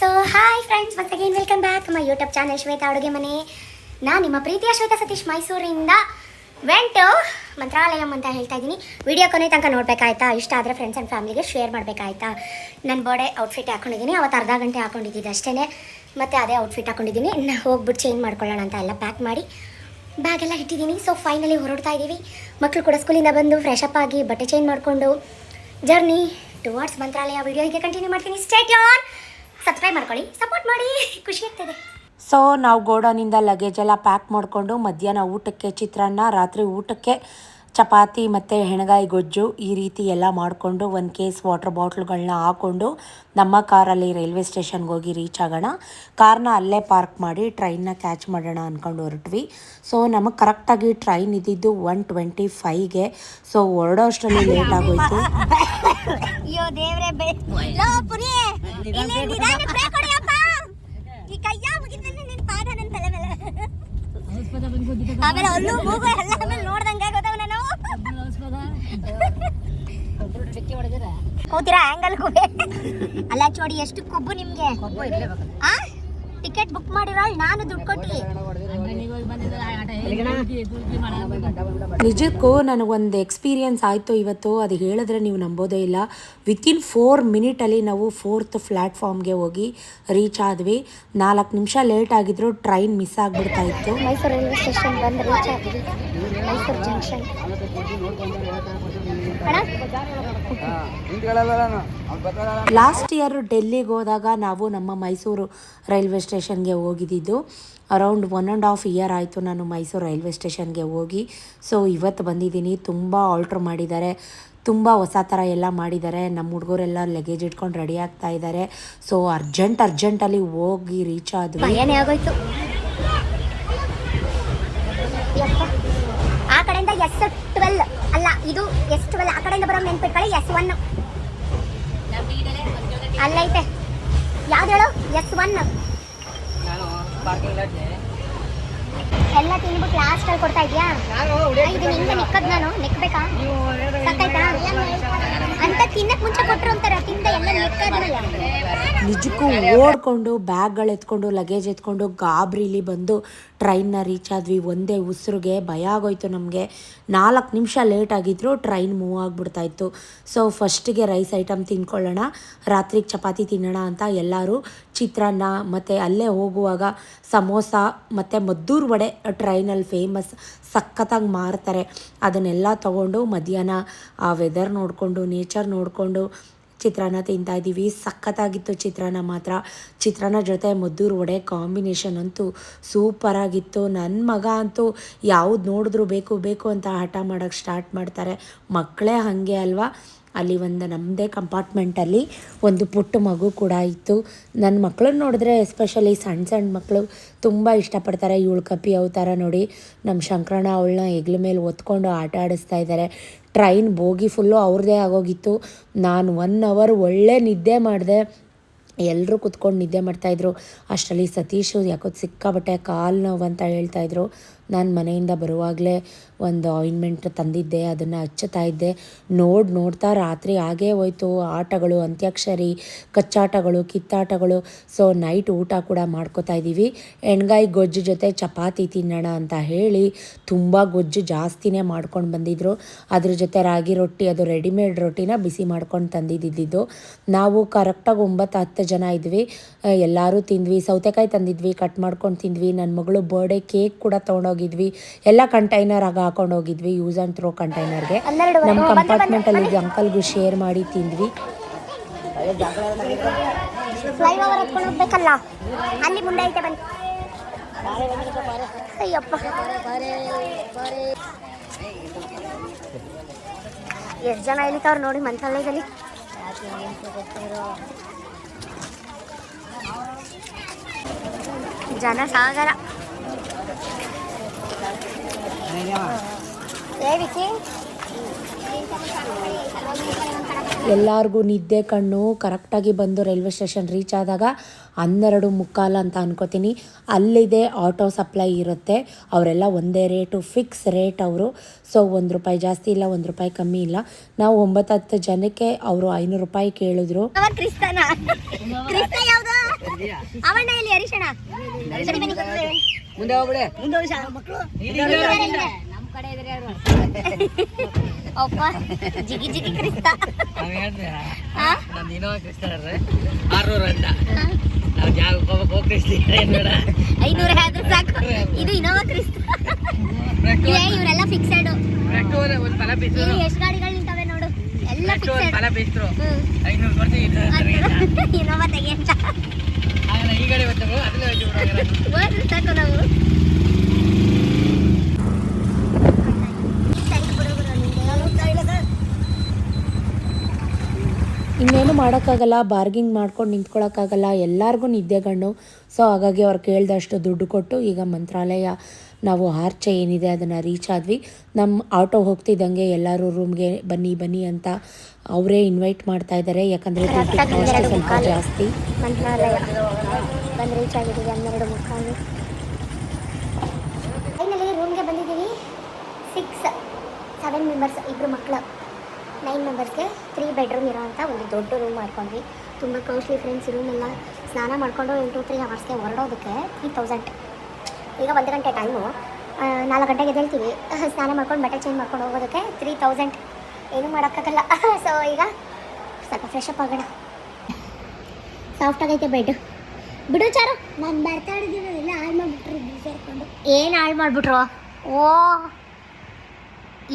So hi friends ಮತ್ತೆ again welcome back my YouTube channel Shweta ಅಡುಗೆ ಮನೆ ನಾನು ನಿಮ್ಮ ಪ್ರೀತಿಯ ಶ್ವೇತಾ ಸತೀಶ್ ಮೈಸೂರಿಂದ ವೆಂಟು ಮಂತ್ರಾಲಯಂ ಅಂತ ಹೇಳ್ತಾ ಇದ್ದೀನಿ. ವಿಡಿಯೋ ಕೊನೆ ತನಕ ನೋಡಬೇಕಾಯ್ತಾ? ಇಷ್ಟ ಆದರೆ ಫ್ರೆಂಡ್ಸ್ ಆ್ಯಂಡ್ ಫ್ಯಾಮಿಲಿಗೆ ಶೇರ್ ಮಾಡಬೇಕಾಯ್ತಾ? ನನ್ನ ಬಾಡೆ ಔಟ್ಫಿಟ್ ಹಾಕೊಂಡಿದ್ದೀನಿ. ಅವತ್ತು ಅರ್ಧ ಗಂಟೆ ಹಾಕೊಂಡಿದ್ದಿದ್ದು ಅಷ್ಟೇ ಮತ್ತು ಅದೇ ಔಟ್ಫಿಟ್ ಹಾಕೊಂಡಿದ್ದೀನಿ. ಹೋಗ್ಬಿಟ್ಟು ಚೇಂಜ್ ಮಾಡ್ಕೊಳ್ಳೋಣ ಅಂತ ಎಲ್ಲ ಪ್ಯಾಕ್ ಮಾಡಿ ಬ್ಯಾಗೆಲ್ಲ ಇಟ್ಟಿದ್ದೀನಿ. ಸೊ ಫೈನಲಿ ಹೊರಡ್ತಾ ಇದ್ದೀವಿ ಮಕ್ಕಳು ಕೂಡ ಸ್ಕೂಲಿಂದ ಬಂದು ಫ್ರೆಶ್ ಆಗಿ ಬಟ್ಟೆ ಚೇಂಜ್ ಮಾಡಿಕೊಂಡು ಜರ್ನಿ ಟುವಾರ್ಡ್ಸ್ ಮಂತ್ರಾಲಯ. ವಿಡಿಯೋ ಹೀಗೆ ಕಂಟಿನ್ಯೂ ಮಾಡ್ತೀನಿ. ಸ್ಟೇಟ್ ಆನ್ ಸಬ್ಸ್ಕ್ರೈಬ್ ಮಾಡ್ಕೊಳ್ಳಿ ಸಪೋರ್ಟ್ ಮಾಡಿ. ಖುಷಿ ಆಗ್ತದೆ. ಸೊ ನಾವು ಗೋಡೌನಿಂದ ಲಗೇಜ್ ಎಲ್ಲ ಪ್ಯಾಕ್ ಮಾಡಿಕೊಂಡು ಮಧ್ಯಾಹ್ನ ಊಟಕ್ಕೆ ಚಿತ್ರಾನ್ನ, ರಾತ್ರಿ ಊಟಕ್ಕೆ ಚಪಾತಿ ಮತ್ತು ಹೆಣಗಾಯಿ ಗೊಜ್ಜು ಈ ರೀತಿ ಎಲ್ಲ ಮಾಡಿಕೊಂಡು ಒನ್ ಕೇಸ್ ವಾಟರ್ ಬಾಟ್ಲ್ಗಳನ್ನ ಹಾಕ್ಕೊಂಡು ನಮ್ಮ ಕಾರಲ್ಲಿ ರೈಲ್ವೆ ಸ್ಟೇಷನ್ಗೆ ಹೋಗಿ ರೀಚ್ ಆಗೋಣ. ಕಾರ್ನ ಅಲ್ಲೇ ಪಾರ್ಕ್ ಮಾಡಿ ಟ್ರೈನ್ನ ಕ್ಯಾಚ್ ಮಾಡೋಣ ಅಂದ್ಕೊಂಡು ಹೊರಟ್ವಿ. ಸೊ ನಮಗೆ ಕರೆಕ್ಟಾಗಿ ಟ್ರೈನ್ ಇದ್ದಿದ್ದು ಒನ್ ಟ್ವೆಂಟಿ ಫೈವ್ಗೆ ಸೊ ಹೊರಡೋ ಅಷ್ಟರಲ್ಲಿ ಲೇಟ್ ಆಗೋಯ್ತು. ಅಯ್ಯೋ ದೇವ್ರೆ ಬೇ ಲೋ ಪುರಿ ಇಲ್ಲಿ ನಿಧಾನ ಬ್ರೇಕ್ ಹೊಡೆಯಪ್ಪ. ಈ ಕೈಯ ಮುಗಿದ್ರೆ ನಿನ್ ಪಾದ ನನ್ನ ತಲೆ ಮೇಲೆ. ಆಮೇಲೆ ಅಲ್ಲೂ ಮೂಗು ಎಲ್ಲ ಆಮೇಲೆ ನೋಡ್ದಂಗೆ ಆಗೋದವ ನಾವು ಹೋಗ್ತೀರಾ ಆಂಗಲ್ ಅಲ್ಲ ಚೋಡಿ ಎಷ್ಟು ಕೊಬ್ಬು ನಿಮ್ಗೆ? ಆ? ಟಿಕೆಟ್ ಬುಕ್ ಮಾಡಿರೋ ನಾನು ದುಡ್ಡು ಕೊಟ್ಟಿ. ನಿಜಕ್ಕೂ ನನಗೊಂದು ಎಕ್ಸ್ಪೀರಿಯೆನ್ಸ್ ಆಯಿತು ಇವತ್ತು. ಅದು ಹೇಳಿದ್ರೆ ನೀವು ನಂಬೋದೇ ಇಲ್ಲ. ವಿತಿನ್ ಫೋರ್ ಮಿನಿಟಲ್ಲಿ ನಾವು ಫೋರ್ತ್ ಪ್ಲ್ಯಾಟ್ಫಾರ್ಮ್ಗೆ ಹೋಗಿ ರೀಚ್ ಆದ್ವಿ. ನಾಲ್ಕು ನಿಮಿಷ ಲೇಟ್ ಆಗಿದ್ರು ಟ್ರೈನ್ ಮಿಸ್ ಆಗಿಬಿಡ್ತಾ ಇತ್ತು. ಮೈಸೂರು ರೈಲ್ವೆ ಸ್ಟೇಷನ್ ಬಂದು ರೀಚ್ ಆದ್ವಿ. ಮೈಸೂರು ಜಂಕ್ಷನ್ ಲಾಸ್ಟ್ ಇಯರ್ ಡೆಲ್ಲಿಗೆ ಹೋದಾಗ ನಾವು ನಮ್ಮ ಮೈಸೂರು ರೈಲ್ವೆ ಸ್ಟೇಷನ್ಗೆ ಹೋಗಿದ್ದಿದ್ದು around one and half year ಆಯಿತು ನಾನು ಮೈಸೂರು ರೈಲ್ವೆ ಸ್ಟೇಷನ್ಗೆ ಹೋಗಿ. ಸೊ ಇವತ್ತು ಬಂದಿದ್ದೀನಿ. ತುಂಬ ಆಲ್ಟ್ರ್ ಮಾಡಿದ್ದಾರೆ. ತುಂಬ ಹೊಸ ಥರ ಎಲ್ಲ ಮಾಡಿದ್ದಾರೆ. ನಮ್ಮ ಹುಡುಗರೆಲ್ಲ ಲಗೇಜ್ ಇಟ್ಕೊಂಡು ರೆಡಿ ಆಗ್ತಾ ಇದ್ದಾರೆ. ಸೊ ಅರ್ಜೆಂಟ್ ಅರ್ಜೆಂಟಲ್ಲಿ ಹೋಗಿ ರೀಚ್ ಆದ್ವಿ. ಆ ಎಸ್ ಟ್ವೆಲ್ ಅಲ್ಲ ಇದು ಎಸ್ ಟ್ವೆಲ್ ಆ ಕಡೆಯಿಂದ ಬರೋ ನೆನ್ಪಿಟ್ಕೊಳ್ಳಿ ಎಸ್ ಒನ್ ಅಲ್ಲೈತೆ. ಯಾವ್ದು ಹೇಳು? ಎಸ್ ಒನ್ ಎಲ್ಲ ತಿನ್ಬಿಟ್ಟು ಲಾಸ್ಟ್ ಅಲ್ಲಿ ಕೊಡ್ತಾ ಇದೆಯಾ ಇದು ನಿಂಗೆ ನಿಕ್ಕದ್ ನಾನು. ನಿಕ್ಬೇಕಾ? ಸಾಕಾಯ್ತಾ ಅಂತ ತಿನ್ನಕ್ ಮುಂಚೆ ಕೊಟ್ರು ಅಂತಾರೆ ತಿಂದ ಎಲ್ಲ ನಿಕ್ಕದ್ಮೇಲೆ ನಿಜಕ್ಕೂ ಓಡ್ಕೊಂಡು ಬ್ಯಾಗ್ಗಳು ಎತ್ಕೊಂಡು ಲಗೇಜ್ ಎತ್ಕೊಂಡು ಗಾಬರಿಲಿ ಬಂದು ಟ್ರೈನ್ನ ರೀಚ್ ಆದ್ವಿ, ಒಂದೇ ಉಸಿರಿಗೆ, ಭಯ ಆಗೋಯ್ತು ನಮಗೆ. ನಾಲ್ಕು ನಿಮಿಷ ಲೇಟ್ ಆಗಿದ್ರು ಟ್ರೈನ್ ಮೂವ್ ಆಗಿಬಿಡ್ತಾ ಇತ್ತು. ಸೊ ಫಸ್ಟಿಗೆ ರೈಸ್ ಐಟಮ್ ತಿನ್ಕೊಳ್ಳೋಣ, ರಾತ್ರಿಗೆ ಚಪಾತಿ ತಿನ್ನೋಣ ಅಂತ ಎಲ್ಲರೂ ಚಿತ್ರಾನ್ನ ಮತ್ತು ಅಲ್ಲೇ ಹೋಗುವಾಗ ಸಮೋಸ ಮತ್ತು ಮದ್ದೂರು ವಡೆ ಟ್ರೈನಲ್ಲಿ ಫೇಮಸ್, ಸಖತ್ತಾಗಿ ಮಾರ್ತಾರೆ. ಅದನ್ನೆಲ್ಲ ತೊಗೊಂಡು ಮಧ್ಯಾಹ್ನ ಆ ವೆದರ್ ನೋಡಿಕೊಂಡು ನೇಚರ್ ನೋಡಿಕೊಂಡು ಚಿತ್ರಾನ್ನ ತಿಂತಾ ಇದ್ದೀವಿ. ಸಖತ್ತಾಗಿತ್ತು ಚಿತ್ರಾನ್ನ ಮಾತ್ರ. ಚಿತ್ರಾನ್ನ ಜೊತೆ ಮದ್ದೂರು ವಡೆ ಕಾಂಬಿನೇಷನ್ ಅಂತೂ ಸೂಪರಾಗಿತ್ತು ನನ್ನ ಮಗ ಅಂತೂ ಯಾವ್ದು ನೋಡಿದ್ರು ಬೇಕು ಬೇಕು ಅಂತ ಹಠ ಮಾಡೋಕ್ಕೆ ಸ್ಟಾರ್ಟ್ ಮಾಡ್ತಾರೆ. ಮಕ್ಕಳೇ ಹಾಗೆ ಅಲ್ವಾ? ಅಲ್ಲಿ ಒಂದು ನಮ್ಮದೇ ಕಂಪಾರ್ಟ್ಮೆಂಟಲ್ಲಿ ಒಂದು ಪುಟ್ಟ ಮಗು ಕೂಡ ಇತ್ತು. ನನ್ನ ಮಕ್ಕಳನ್ನ ನೋಡಿದ್ರೆ ಎಸ್ಪೆಷಲಿ ಸಣ್ಣ ಸಣ್ಣ ಮಕ್ಕಳು ತುಂಬ ಇಷ್ಟಪಡ್ತಾರೆ. ಇವಳು ಕಪ್ಪಿ ಅವತಾರ ನೋಡಿ. ನಮ್ಮ ಶಂಕರಣ್ಣ ಅವಳನ್ನ ಹೆಗ್ಲ ಮೇಲೆ ಒತ್ಕೊಂಡು ಆಟ ಆಡಿಸ್ತಾ ಇದ್ದಾರೆ ಟ್ರೈನ್ ಬೋಗಿ ಫುಲ್ಲು ಅವ್ರದ್ದೇ ಆಗೋಗಿತ್ತು. ನಾನು ಒನ್ ಅವರ್ ಒಳ್ಳೆ ನಿದ್ದೆ ಮಾಡಿದೆ. ಎಲ್ಲರೂ ಕುತ್ಕೊಂಡು ನಿದ್ದೆ ಮಾಡ್ತಾಯಿದ್ರು ಅಷ್ಟರಲ್ಲಿ ಸತೀಶು ಯಾಕೋ ಸಿಕ್ಕಾಬಟ್ಟೆ ಕಾಲು ನೋವು ಅಂತ ಹೇಳ್ತಾಯಿದ್ರು ನಾನು ಮನೆಯಿಂದ ಬರುವಾಗಲೇ ಒಂದು ಆಯಿಂಟ್ಮೆಂಟ್ ತಂದಿದ್ದೆ, ಅದನ್ನು ಹಚ್ಚುತ್ತಾ ಇದ್ದೆ. ನೋಡಿ, ನೋಡ್ತಾ ರಾತ್ರಿ ಆಗೇ ಹೋಯ್ತು. ಆಟಗಳು, ಅಂತ್ಯಾಕ್ಷರಿ, ಕಚ್ಚಾಟಗಳು, ಕಿತ್ತಾಟಗಳು. ಸೊ ನೈಟ್ ಊಟ ಕೂಡ ಮಾಡ್ಕೋತಾ ಇದ್ದೀವಿ. ಎಣ್ಗಾಯಿ ಗೊಜ್ಜು ಜೊತೆ ಚಪಾತಿ ತಿನ್ನೋಣ ಅಂತ ಹೇಳಿ ತುಂಬ ಗೊಜ್ಜು ಜಾಸ್ತಿನೇ ಮಾಡ್ಕೊಂಡು ಬಂದಿದ್ರು. ಅದ್ರ ಜೊತೆ ರಾಗಿ ರೊಟ್ಟಿ, ಅದು ರೆಡಿಮೇಡ್ ರೊಟ್ಟಿನ ಬಿಸಿ ಮಾಡ್ಕೊಂಡು ತಂದಿದ್ದಿದ್ದು. ನಾವು ಕರೆಕ್ಟಾಗಿ ಒಂಬತ್ತು, ಹತ್ತು ಜನ ಇದ್ವಿ. ಎಲ್ಲರೂ ತಿಂದ್ವಿ. ಸೌತೆಕಾಯಿ ತಂದಿದ್ವಿ ಕಟ್ ಮಾಡ್ಕೊಂಡು ತಿಂದ್ವಿ. ನನ್ನ ಮಗಳು ಬರ್ಡೇ ಕೇಕ್ ಕೂಡ ತೊಗೊಂಡೋಗಿದ್ವಿ. ಎಲ್ಲ ಕಂಟೈನರ್ ಆಗ ಹಾಕೊಂಡು ಹೋಗಿದ್ವಿ ಯೂಸ್ ಆ್ಯಂಡ್ ಥ್ರೋ ಕಂಟೈನರ್ಗೆ ನಮ್ಮ ಕಂಪಾರ್ಟ್ಮೆಂಟಲ್ಲಿ ಅಂಕಲ್ಗೂ ಶೇರ್ ಮಾಡಿ ತಿಂದ್ವಿ. ಫ್ಲೈ ಓವರ್ ಹತ್ಕೊಂಡು ಹೋಗ್ಬೇಕಲ್ಲ? ಅಲ್ಲಿ ಮುಂದೆ ಐತೆ ಬನ್ನಿ. ಅಯ್ಯಪ್ಪ. ಎಷ್ಟು ಜನ ಇಳಿತಾವ್ರು ನೋಡಿ ಮಂತ್ರಾಲಯದಲ್ಲಿ. ಜನ ಸಾಗರ. ಎಲ್ಲರಿಗೂ ನಿದ್ದೆ ಕಣ್ಣು ಕರೆಕ್ಟಾಗಿ ಬಂದು ರೈಲ್ವೆ ಸ್ಟೇಷನ್ ರೀಚ್ ಆದಾಗ ಹನ್ನೆರಡು ಮುಕ್ಕಾಲು ಅಂತ ಅನ್ಕೋತೀನಿ. ಅಲ್ಲಿದೆ ಆಟೋ ಸಪ್ಲೈ ಇರುತ್ತೆ. ಅವರೆಲ್ಲ ಒಂದೇ ರೇಟು ಫಿಕ್ಸ್ ರೇಟ್ ಅವರು. ಸೊ ಒಂದು ರೂಪಾಯಿ ಜಾಸ್ತಿ ಇಲ್ಲ ಒಂದು ರೂಪಾಯಿ ಕಮ್ಮಿ ಇಲ್ಲ. ನಾವು ಒಂಬತ್ತು ಹತ್ತು ಜನಕ್ಕೆ ಅವರು ಐನೂರು ರೂಪಾಯಿ ಕೇಳಿದ್ರು. ಮುಂದೆ ಅಪ್ಪ ಜಿಗಿ ಜಿಗಿ ಕ್ರಿಸ್ತ? ನಮ್ದು ಇನ್ನೋವಾ ಕ್ರಿಸ್ತಾರ ಆರ್ನೂರು ಅಂತ ನಾವು ಜಾಗಕ್ಕೆ ಹೋಗ್ಬೇಕು ಏನ್ ಬೇಡ. ಐನೂರು ಆದ್ರೂ ಸಾಕು. ಇದು ಇನ್ನೋವಾ ಕ್ರಿಸ್ತ. ಇವರೆಲ್ಲ ಫಿಕ್ಸೆಡ್ ಎಷ್ಟು ಗಾಡಿಗಳು ನಿಂತವೆ ನೋಡು. ಎಲ್ಲ ಫಿಕ್ಸೆಡ್ ಐನೂರು ಕೊಡ್ತೀವಿ ಇನ್ನೋವಾ ತೆಗಿ ಅಂತ. ಆಗಲ್ಲ ಈ ಕಡೆ ಬರ್ತಾವೆ ಅದನ್ನ ಹೋಗಿ ಬಿಡೋಣ ಹೋದ್ರೆ ಸಾಕು ನಾವು ಮಾಡೋಕ್ಕಾಗಲ್ಲ ಬಾರ್ಗಿಂಗ್ ಮಾಡ್ಕೊಂಡು ನಿಂತ್ಕೊಳ್ಳೋಕ್ಕಾಗಲ್ಲ ಎಲ್ಲರಿಗೂ ನಿದ್ದೆಗಣ್ಣು ಸೊ ಹಾಗಾಗಿ ಅವ್ರು ಕೇಳಿದಷ್ಟು ದುಡ್ಡು ಕೊಟ್ಟು ಈಗ ಮಂತ್ರಾಲಯ ನಾವು ಆರ್ಚೆ ಏನಿದೆ ಅದನ್ನು ರೀಚ್ ಆದ್ವಿ. ನಮ್ಮ ಆಟೋ ಹೋಗ್ತಿದ್ದಂಗೆ ಎಲ್ಲರೂ ರೂಮ್ಗೆ ಬನ್ನಿ ಬನ್ನಿ ಅಂತ ಅವರೇ ಇನ್ವೈಟ್ ಮಾಡ್ತಾ ಇದ್ದಾರೆ ಯಾಕಂದರೆ ಸ್ವಲ್ಪ ಜಾಸ್ತಿ. ಮಂತ್ರಾಲಯ ಬಂದು ರೀಚ್ ಆಗಿದ್ದೀವಿ ಹನ್ನೆರಡು ಮುಕ್ಕಾಲು. ಫೈನಲಿ ರೂಮ್ಗೆ ಬಂದಿದ್ದೀವಿ. ಸಿಕ್ಸ್ ಸೆವೆನ್ ಮೆಂಬರ್ಸ್ ಇಬ್ಬರು ಮಕ್ಕಳು ನೈನ್ ಮೆಂಬರ್ಸ್ಗೆ ತ್ರೀ ಬೆಡ್ರೂಮ್ ಇರೋವಂಥ ಒಂದು ದೊಡ್ಡ ರೂಮ್ ಮಾಡ್ಕೊಂಡ್ವಿ. ತುಂಬ ಕಾಸ್ಟ್ಲಿ ಫ್ರೆಂಡ್ಸ್ ರೂಮೆಲ್ಲ ಸ್ನಾನ ಮಾಡಿಕೊಂಡು ಟು ತ್ರೀ ಅವರ್ಸ್ಗೆ ಹೊರಡೋದಕ್ಕೆ ತ್ರೀ ತೌಸಂಡ್ ಈಗ ಒಂದು ಗಂಟೆ ಟೈಮು ನಾಲ್ಕು ಗಂಟೆಗೆ ಎದ್ದೇಳ್ತೀವಿ. ಸ್ನಾನ ಮಾಡ್ಕೊಂಡು ಬಟ್ಟೆ ಚೇಂಜ್ ಮಾಡ್ಕೊಂಡು ಹೋಗೋದಕ್ಕೆ ತ್ರೀ ತೌಸಂಡ್ ಏನೂ ಮಾಡೋಕ್ಕಾಗಲ್ಲ. ಸೊ ಈಗ ಸ್ವಲ್ಪ ಫ್ರೆಶ್ ಅಪ್ ಆಗೋಣ. ಸಾಫ್ಟ್ ಆಗೈತೆ ಬೆಡ್ ಬಿಡು ಚಾರು. ನಾನು ಬರ್ತಾ ಇದ್ದೀನಲ್ಲ ಹಾಳು ಮಾಡಿಬಿಟ್ರು ಸೇರ್ಕೊಂಡು ಏನು ಹಾಳು ಮಾಡಿಬಿಟ್ರು? ಓ.